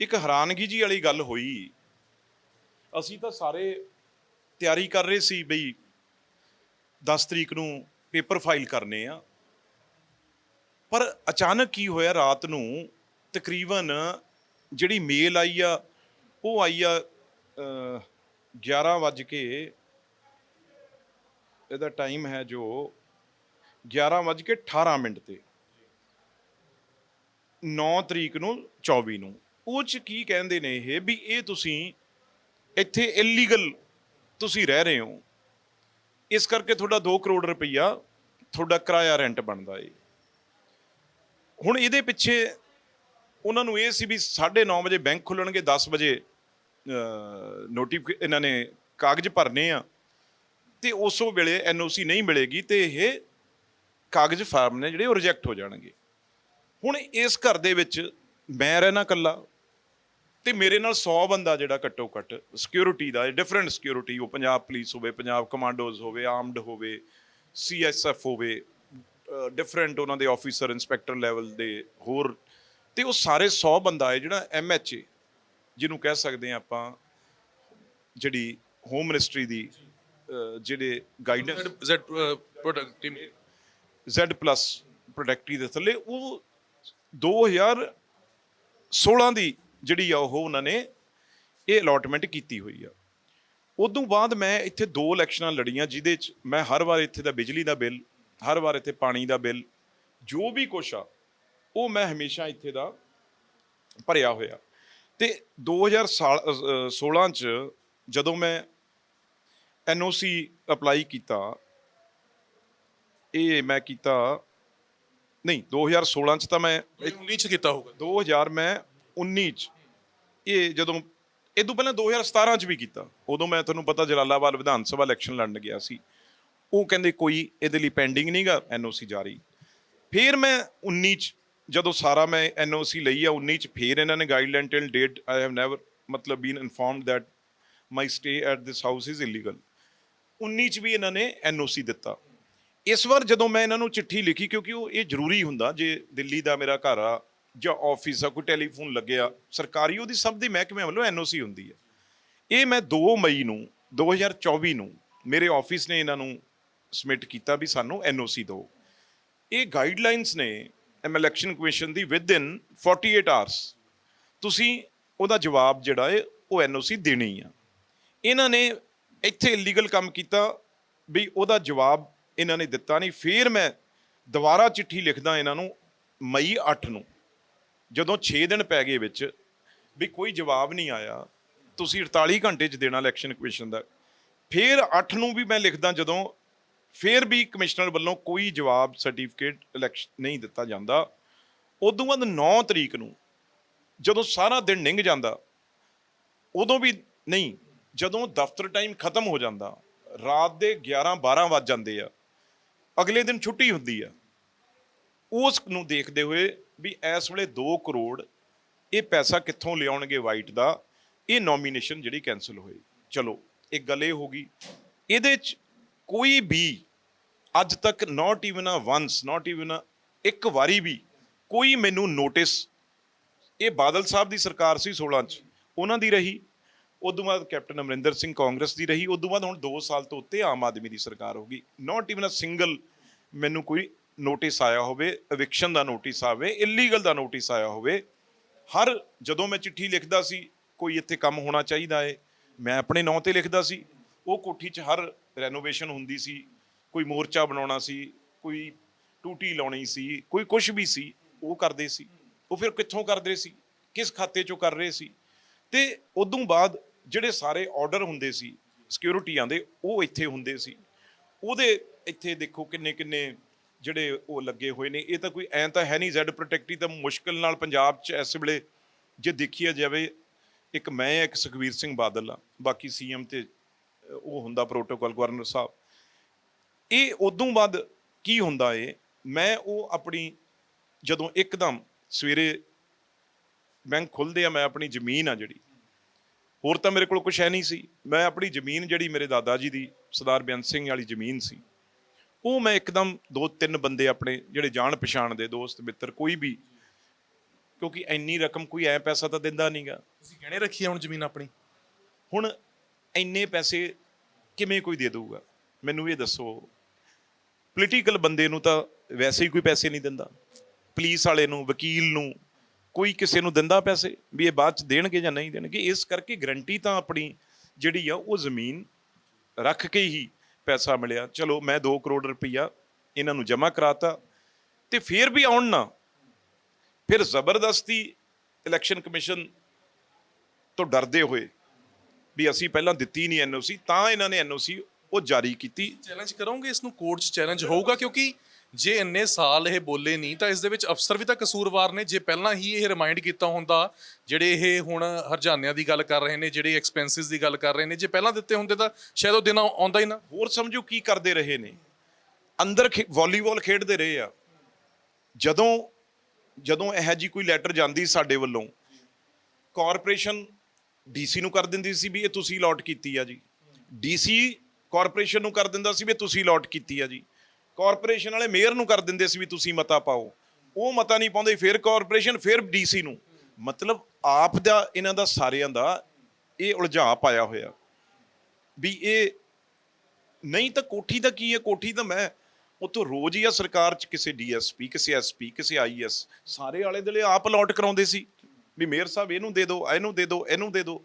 ਇੱਕ ਹੈਰਾਨਗੀ ਜੀ ਵਾਲੀ ਗੱਲ ਹੋਈ। ਅਸੀਂ ਤਾਂ ਸਾਰੇ ਤਿਆਰੀ ਕਰ ਰਹੇ ਸੀ ਬਈ 10 ਤਰੀਕ ਨੂੰ ਪੇਪਰ ਫਾਈਲ ਕਰਨੇ ਆ। ਪਰ ਅਚਾਨਕ ਕੀ ਹੋਇਆ? ਰਾਤ ਨੂੰ ਤਕਰੀਬਨ ਜਿਹੜੀ ਮੇਲ ਆਈ ਆ ਉਹ ਆਈ ਆ ਅਹ, 11 ਵੱਜ ਕੇ ਇਹਦਾ ਟਾਈਮ ਹੈ ਜੋ 11 ਵੱਜ ਕੇ 18 ਮਿੰਟ ਤੇ। 9 ਤਰੀਕ ਨੂੰ 24 ਨੂੰ। ਉਹ ਚ ਕੀ ਕਹਿੰਦੇ ਨੇ ਇਹ ਵੀ ਇਹ ਤੁਸੀਂ ਇੱਥੇ ਇਲੀਗਲ ਤੁਸੀਂ ਰਹਿ ਰਹੇ ਹੋ। ਇਸ ਕਰਕੇ ਤੁਹਾਡਾ 2 ਕਰੋੜ ਰੁਪਈਆ ਤੁਹਾਡਾ ਕਿਰਾਇਆ ਰੈਂਟ ਬਣਦਾ ਏ। ਹੁਣ ਇਹਦੇ ਪਿੱਛੇ ਉਹਨਾਂ ਨੂੰ ਇਹ ਸੀ ਵੀ 9:30 ਵਜੇ ਬੈਂਕ ਖੁੱਲਣਗੇ 10 ਵਜੇ ਨੋਟੀਫਿਕ ਇਹਨਾਂ ਨੇ ਕਾਗਜ਼ ਭਰਨੇ ਆ। ਤੇ ਉਸ ਵੇਲੇ ਐਨਓਸੀ ਨਹੀਂ ਮਿਲੇਗੀ ਤੇ ਇਹ ਕਾਗਜ਼ ਫਾਰਮ ਨੇ ਜਿਹੜੇ ਉਹ ਰਿਜੈਕਟ ਹੋ ਜਾਣਗੇ। ਹੁਣ ਇਸ ਘਰ ਦੇ ਵਿੱਚ ਮੈਂ ਰਹਿਣਾ ਕੱਲਾ ਤੇ ਮੇਰੇ ਨਾਲ 100 ਬੰਦਾ ਜਿਹੜਾ ਘੱਟੋ ਘੱਟ ਸਿਕਿਉਰਿਟੀ ਦਾ ਡਿਫਰੈਂਟ ਸਿਕਿਉਰਿਟੀ ਉਹ ਪੰਜਾਬ ਪੁਲਿਸ ਹੋਵੇ, ਪੰਜਾਬ ਕਮਾਂਡੋਜ਼ ਹੋਵੇ ਆਰਮਡ ਹੋਵੇ ਸੀਐਸਐਫ ਹੋਵੇ ਡਿਫਰੈਂਟ ਉਹਨਾਂ ਦੇ ਆਫੀਸਰ ਇਨਸਪੈਕਟਰ ਲੈਵਲ ਦੇ ਹੋਰ ਤੇ ਉਹ ਸਾਰੇ 100 ਬੰਦਾ ਹੈ ਜਿਹੜਾ ਐਮਐਚਏ ਜਿਹਨੂੰ ਕਹਿ ਸਕਦੇ ਆ ਆਪਾਂ ਜਿਹੜੀ ਹੋਮ ਮਿਨਿਸਟਰੀ ਦੀ ਜਿਹੜੇ guidance Z product team Z plus protectee ਦੇ ਥੱਲੇ ਉਹ 2016 ਦੀ ਜਿਹੜੀ ਆ ਉਹ ਉਹਨਾਂ ਨੇ ਇਹ ਅਲਾਟਮੈਂਟ ਕੀਤੀ ਹੋਈ ਆ। ਉਦੋਂ ਬਾਅਦ ਮੈਂ ਇੱਥੇ ਦੋ ਇਲੈਕਸ਼ਨਾਂ ਲੜੀਆਂ ਜਿਹਦੇ ਚ ਮੈਂ ਹਰ ਵਾਰ ਇੱਥੇ ਦਾ ਬਿਜਲੀ ਦਾ ਬਿੱਲ ਹਰ ਵਾਰ ਇੱਥੇ ਪਾਣੀ ਦਾ ਬਿੱਲ ਜੋ ਵੀ ਕੁਛ ਆ ਉਹ ਮੈਂ ਹਮੇਸ਼ਾ ਇੱਥੇ ਦਾ ਭਰਿਆ ਹੋਇਆ। ਤੇ 2016 ਚ ਜਦੋਂ ਮੈਂ ਐਨਓਸੀ ਅਪਲਾਈ ਕੀਤਾ ਇਹ ਮੈਂ ਕੀਤਾ ਨਹੀਂ 2016 ਚ ਤਾਂ ਮੈਂ 19 ਚ ਕੀਤਾ ਹੋਊਗਾ। 2000 ਮੈਂ 19 ਚ ਇਹ ਜਦੋਂ ਇਹ ਤੋਂ ਪਹਿਲਾਂ 2017 ਚ ਵੀ ਕੀਤਾ। ਉਦੋਂ ਮੈਂ ਤੁਹਾਨੂੰ ਪਤਾ ਜਲਾਲਾਬਾਦ ਵਿਧਾਨ ਸਭਾ ਇਲੈਕਸ਼ਨ ਲੜਨ ਗਿਆ ਸੀ। ਉਹ ਕਹਿੰਦੇ ਕੋਈ ਇਹਦੇ ਲਈ ਪੈਂਡਿੰਗ ਨਹੀਂਗਾ ਐਨਓਸੀ ਜਾਰੀ। ਫਿਰ ਮੈਂ 19 ਚ ਜਦੋਂ ਸਾਰਾ ਮੈਂ ਐਨਓਸੀ ਲਈ ਆ 19 ਚ ਫਿਰ ਇਹਨਾਂ ਨੇ guideline till date I have never ਮਤਲਬ been informed that my stay at this house is illegal 19 ਚ ਵੀ ਇਹਨਾਂ ਨੇ ਐਨਓਸੀ ਦਿੱਤਾ। ਇਸ ਵਾਰ ਜਦੋਂ ਮੈਂ ਇਹਨਾਂ ਨੂੰ ਚਿੱਠੀ ਲਿਖੀ, ਕਿਉਂਕਿ ਉਹ ਇਹ ਜ਼ਰੂਰੀ ਹੁੰਦਾ, ਜੇ ਦਿੱਲੀ ਦਾ ਮੇਰਾ ਘਰ ਆ ਜਾਂ ਆਫਿਸ ਆ, ਕੋਈ ਟੈਲੀਫੋਨ ਲੱਗਿਆ ਸਰਕਾਰੀ ਉਹਦੀ ਸਭ ਦੀ ਮਹਿਕਮੇ ਵੱਲੋਂ ਐਨਓਸੀ ਹੁੰਦੀ ਹੈ ਇਹ ਮੈਂ 2 ਮਈ ਨੂੰ 2024 ਨੂੰ ਮੇਰੇ ਆਫਿਸ ਨੇ ਇਹਨਾਂ ਨੂੰ ਸਬਮਿਟ ਕੀਤਾ ਵੀ ਸਾਨੂੰ ਐਨਓਸੀ ਦਿਓ। ਇਹ ਗਾਈਡਲਾਈਨਸ ਨੇ ਇਲੈਕਸ਼ਨ ਕਮਿਸ਼ਨ ਦੀ ਵਿਦ ਇਨ 48 ਆਵਰਸ ਤੁਸੀਂ ਉਹਦਾ ਜਵਾਬ ਜਿਹੜਾ ਹੈ ਉਹ ਐਨਓਸੀ ਦੇਣੀ ਆ। ਇਹਨਾਂ ਨੇ ਇੱਥੇ ਇਲੀਗਲ ਕੰਮ ਕੀਤਾ, ਵੀ ਉਹਦਾ ਜਵਾਬ ਇਹਨਾਂ ਨੇ ਦਿੱਤਾ ਨਹੀਂ। ਫਿਰ ਮੈਂ ਦੁਬਾਰਾ ਚਿੱਠੀ ਲਿਖਦਾ ਇਹਨਾਂ ਨੂੰ ਮਈ 8 ਨੂੰ, ਜਦੋਂ 6 ਦਿਨ ਪੈ ਗਏ ਵਿੱਚ, ਵੀ ਕੋਈ ਜਵਾਬ ਨਹੀਂ ਆਇਆ। ਤੁਸੀਂ 48 ਘੰਟੇ ਚ ਦੇਣਾ ਇਲੈਕਸ਼ਨ ਕਮਿਸ਼ਨ ਦਾ। ਫਿਰ 8 ਨੂੰ ਵੀ ਮੈਂ ਲਿਖਦਾ ਜਦੋਂ ਫਿਰ ਵੀ ਕਮਿਸ਼ਨਰ ਵੱਲੋਂ ਕੋਈ ਜਵਾਬ ਸਰਟੀਫਿਕੇਟ ਇਲੈਕਸ਼ਨ ਨਹੀਂ ਦਿੱਤਾ ਜਾਂਦਾ। ਉਦੋਂ ਬਾਅਦ 9 ਤਰੀਕ ਨੂੰ ਜਦੋਂ ਸਾਰਾ ਦਿਨ ਲੰਘ ਜਾਂਦਾ, ਉਦੋਂ ਵੀ ਨਹੀਂ, ਜਦੋਂ ਦਫ਼ਤਰ ਟਾਈਮ ਖਤਮ ਹੋ ਜਾਂਦਾ, ਰਾਤ ਦੇ 11 12 ਵੱਜ ਜਾਂਦੇ ਆ, ਅਗਲੇ ਦਿਨ ਛੁੱਟੀ ਹੁੰਦੀ ਆ। ਉਸ ਨੂੰ ਦੇਖਦੇ ਹੋਏ ਵੀ ਇਸ ਵੇਲੇ 2 ਕਰੋੜ ਇਹ ਪੈਸਾ ਕਿੱਥੋਂ ਲਿਆਉਣਗੇ ਵਾਈਟ ਦਾ, ਇਹ ਨੋਮੀਨੇਸ਼ਨ ਜਿਹੜੀ ਕੈਨਸਲ ਹੋਈ ਚਲੋ ਇੱਕ ਗੱਲ ਇਹ ਹੋ ਗਈ। ਇਹਦੇ ਚ ਕੋਈ ਵੀ ਅੱਜ ਤੱਕ not even a once not even a ਇੱਕ ਵਾਰੀ ਵੀ ਕੋਈ ਮੈਨੂੰ ਨੋਟਿਸ ਇਹ ਬਾਦਲ ਸਾਹਿਬ ਦੀ ਸਰਕਾਰ ਸੀ 16 ਚ, ਉਹਨਾਂ ਦੀ ਰਹੀ। ਉਦੋਂ ਬਾਅਦ ਕੈਪਟਨ ਅਮਰਿੰਦਰ ਸਿੰਘ ਕਾਂਗਰਸ ਦੀ ਰਹੀ। ਉਦੋਂ ਬਾਅਦ ਹੁਣ 2 ਸਾਲ ਤੋਂ ਉੱਤੇ ਆਮ ਆਦਮੀ ਦੀ ਸਰਕਾਰ ਹੋ ਗਈ। ਨਾਟ ਇਵਨ ਅ ਸਿੰਗਲ ਮੈਨੂੰ ਕੋਈ ਨੋਟਿਸ ਆਇਆ ਹੋਵੇ ਐਵਿਕਸ਼ਨ ਦਾ ਨੋਟਿਸ ਆਵੇ ਇਲੀਗਲ ਦਾ ਨੋਟਿਸ ਆਇਆ ਹੋਵੇ। ਹਰ ਜਦੋਂ ਮੈਂ ਚਿੱਠੀ ਲਿਖਦਾ ਸੀ, ਕੋਈ ਇੱਥੇ ਕੰਮ ਹੋਣਾ ਚਾਹੀਦਾ ਹੈ ਮੈਂ ਆਪਣੇ ਨਾਂ ਤੇ ਲਿਖਦਾ ਸੀ। ਉਹ ਕੋਠੀ 'ਚ ਹਰ ਰੈਨੋਵੇਸ਼ਨ ਹੁੰਦੀ ਸੀ ਕੋਈ ਮੋਰਚਾ ਬਣਾਉਣਾ ਸੀ ਕੋਈ ਟੂਟੀ ਲਾਉਣੀ ਸੀ ਕੋਈ ਕੁਝ ਵੀ ਸੀ ਉਹ ਕਰਦੇ ਸੀ। ਉਹ ਫਿਰ ਕਿੱਥੋਂ ਕਰਦੇ ਸੀ? ਕਿਸ ਖਾਤੇ 'ਚੋਂ ਕਰ ਰਹੇ ਸੀ? ਤੇ ਉਦੋਂ ਬਾਅਦ ਜਿਹੜੇ ਸਾਰੇ ਆਰਡਰ ਹੁੰਦੇ ਸੀ ਸਿਕਿਉਰਿਟੀਆਂ ਦੇ ਉਹ ਇੱਥੇ ਹੁੰਦੇ ਸੀ। ਉਹਦੇ ਇੱਥੇ ਦੇਖੋ ਕਿੰਨੇ ਕਿੰਨੇ ਜਿਹੜੇ ਉਹ ਲੱਗੇ ਹੋਏ ਨੇ। ਇਹ ਤਾਂ ਕੋਈ ਐਂ ਤਾਂ ਹੈ ਨਹੀਂ ਜ਼ੈਡ ਪ੍ਰੋਟੈਕਟੀ ਤਾਂ ਮੁਸ਼ਕਲ ਨਾਲ ਪੰਜਾਬ 'ਚ ਇਸ ਵੇਲੇ ਜੇ ਦੇਖਿਆ ਜਾਵੇ ਇੱਕ ਮੈਂ ਇੱਕ ਸੁਖਵੀਰ ਸਿੰਘ ਬਾਦਲ ਆ ਬਾਕੀ ਸੀਐਮ ਤੇ ਅ, ਉਹ ਹੁੰਦਾ ਪ੍ਰੋਟੋਕਾਲ ਗਵਰਨਰ ਸਾਹਿਬ। ਇਹ ਉਦੋਂ ਬਾਅਦ ਕੀ ਹੁੰਦਾ ਏ ਮੈਂ ਉਹ ਆਪਣੀ ਜਦੋਂ ਇੱਕਦਮ ਸਵੇਰੇ ਬੈਂਕ ਖੁੱਲਦੇ ਆ ਮੈਂ ਆਪਣੀ ਜ਼ਮੀਨ ਆ ਜਿਹੜੀ ਹੋਰ ਤਾਂ ਮੇਰੇ ਕੋਲ ਕੁਝ ਹੈ ਨਹੀਂ ਸੀ। ਮੈਂ ਆਪਣੀ ਜ਼ਮੀਨ ਜਿਹੜੀ ਮੇਰੇ ਦਾਦਾ ਜੀ ਦੀ ਸਰਦਾਰ ਬੇਅੰਤ ਸਿੰਘ ਵਾਲੀ ਜ਼ਮੀਨ ਸੀ ਉਹ ਮੈਂ ਇੱਕਦਮ ਦੋ ਤਿੰਨ ਬੰਦੇ ਆਪਣੇ ਜਿਹੜੇ ਜਾਣ ਪਛਾਣ ਦੇ ਦੋਸਤ ਮਿੱਤਰ ਕੋਈ ਵੀ ਕਿਉਂਕਿ ਇੰਨੀ ਰਕਮ ਕੋਈ ਐ ਪੈਸਾ ਤਾਂ ਦਿੰਦਾ ਨਹੀਂਗਾ ਤੁਸੀਂ ਗਹਿਣੇ ਰੱਖੀ ਆ ਹੁਣ ਜ਼ਮੀਨ ਆਪਣੀ? ਹੁਣ ਇੰਨੇ ਪੈਸੇ ਕਿਵੇਂ ਕੋਈ ਦੇ ਦਊਗਾ? ਮੈਨੂੰ ਇਹ ਦੱਸੋ। ਪੋਲੀਟੀਕਲ ਬੰਦੇ ਨੂੰ ਤਾਂ ਵੈਸੇ ਹੀ ਕੋਈ ਪੈਸੇ ਨਹੀਂ ਦਿੰਦਾ। ਪੁਲਿਸ ਵਾਲੇ ਨੂੰ, ਵਕੀਲ ਨੂੰ ਕੋਈ ਕਿਸੇ ਨੂੰ ਦਿੰਦਾ ਪੈਸੇ ਵੀ ਇਹ ਬਾਅਦ ਚ ਦੇਣਗੇ ਜਾਂ ਨਹੀਂ ਦੇਣਗੇ? ਇਸ ਕਰਕੇ ਗਰੰਟੀ ਤਾਂ ਆਪਣੀ ਜਿਹੜੀ ਆ ਉਹ ਜ਼ਮੀਨ ਰੱਖ ਕੇ ਹੀ ਪੈਸਾ ਮਿਲਿਆ। ਚਲੋ ਮੈਂ 2 ਕਰੋੜ ਰੁਪਈਆ ਇਹਨਾਂ ਨੂੰ ਜਮ੍ਹਾਂ ਕਰਾਤਾ ਤੇ ਫਿਰ ਵੀ ਆਉਣ ਨਾ। ਫਿਰ ਜ਼ਬਰਦਸਤੀ ਇਲੈਕਸ਼ਨ ਕਮਿਸ਼ਨ ਤੋਂ ਡਰਦੇ ਹੋਏ ਵੀ ਅਸੀਂ ਪਹਿਲਾਂ ਦਿੱਤੀ ਨਹੀਂ ਐਨਓਸੀ ਤਾਂ ਇਹਨਾਂ ਨੇ ਐਨਓਸੀ ਉਹ ਜਾਰੀ ਕੀਤੀ। ਚੈਲੰਜ ਕਰੋਗੇ ਇਸ ਨੂੰ ਕੋਰਟ 'ਚ ਚੈਲੰਜ ਹੋਊਗਾ? ਕਿਉਂਕਿ ਜੇ ਇੰਨੇ ਸਾਲ ਇਹ ਬੋਲੇ ਨਹੀਂ ਤਾਂ ਇਸ ਦੇ ਵਿੱਚ ਅਫਸਰ ਵੀ ਤਾਂ ਕਸੂਰਵਾਰ ਨੇ ਜੇ ਪਹਿਲਾਂ ਹੀ ਇਹ ਰਿਮਾਈਂਡ ਕੀਤਾ ਹੁੰਦਾ ਜਿਹੜੇ ਇਹ ਹੁਣ ਹਰਜਾਨਿਆਂ ਦੀ ਗੱਲ ਕਰ ਰਹੇ ਨੇ ਜਿਹੜੇ ਐਕਸਪੈਂਸਿਸ ਦੀ ਗੱਲ ਕਰ ਰਹੇ ਨੇ ਜੇ ਪਹਿਲਾਂ ਦਿੱਤੇ ਹੁੰਦੇ ਤਾਂ ਸ਼ਾਇਦ ਉਹ ਦਿਨ ਆਉ- ਆਉਂਦਾ ਹੀ ਨਾ। ਹੋਰ ਸਮਝੋ ਕੀ ਕਰਦੇ ਰਹੇ ਨੇ। ਅੰਦਰ ਵਾਲੀਬਾਲ ਖੇਡਦੇ ਰਹੇ ਆ। ਜਦੋਂ ਜਦੋਂ ਇਹ ਜੀ ਕੋਈ ਲੈਟਰ ਜਾਂਦੀ ਸਾਡੇ ਵੱਲੋਂ ਕਾਰਪੋਰੇਸ਼ਨ ਡੀਸੀ ਨੂੰ ਕਰ ਦਿੰਦੀ ਸੀ ਵੀ ਇਹ ਤੁਸੀਂ ਲੋਟ ਕੀਤੀ ਆ ਜੀ। ਡੀਸੀ ਕਾਰਪੋਰੇਸ਼ਨ ਨੂੰ ਕਰ ਦਿੰਦਾ ਸੀ ਵੀ ਤੁਸੀਂ ਲੋਟ ਕੀਤੀ ਆ ਜੀ। ਕਾਰਪੋਰੇਸ਼ਨ ਵਾਲੇ ਮੇਅਰ ਨੂੰ ਕਰ ਦਿੰਦੇ ਸੀ ਵੀ ਤੁਸੀਂ ਮਤਾ ਪਾਓ। ਉਹ ਮਤਾ ਨਹੀਂ ਪਾਉਂਦੇ, ਫਿਰ ਕਾਰਪੋਰੇਸ਼ਨ, ਫਿਰ ਡੀਸੀ ਨੂੰ। ਮਤਲਬ ਆਪ ਦਾ, ਇਹਨਾਂ ਦਾ ਸਾਰਿਆਂ ਦਾ ਇਹ ਉਲਝਾ ਪਾਇਆ ਹੋਇਆ। ਵੀ ਇਹ ਨਹੀਂ ਤਾਂ ਕੋਠੀ ਦਾ ਕੀ ਹੈ? ਕੋਠੀ ਤਾਂ ਮੈਂ ਉੱਥੋਂ ਰੋਜ਼ ਹੀ ਆ ਸਰਕਾਰ ਚ, ਕਿਸੇ ਡੀਐਸਪੀ, ਕਿਸੇ ਐਸਪੀ, ਕਿਸੇ ਆਈਐਸ ਸਾਰੇ ਆਲੇ ਦੁਆਲੇ ਆਪ ਅਲਾਟ ਕਰਾਉਂਦੇ ਸੀ। ਵੀ ਮੇਅਰ ਸਾਹਿਬ ਇਹਨੂੰ ਦੇ ਦਿਓ ਇਹਨੂੰ ਦੇ ਦਿਓ ਇਹਨੂੰ ਦੇ ਦਿਓ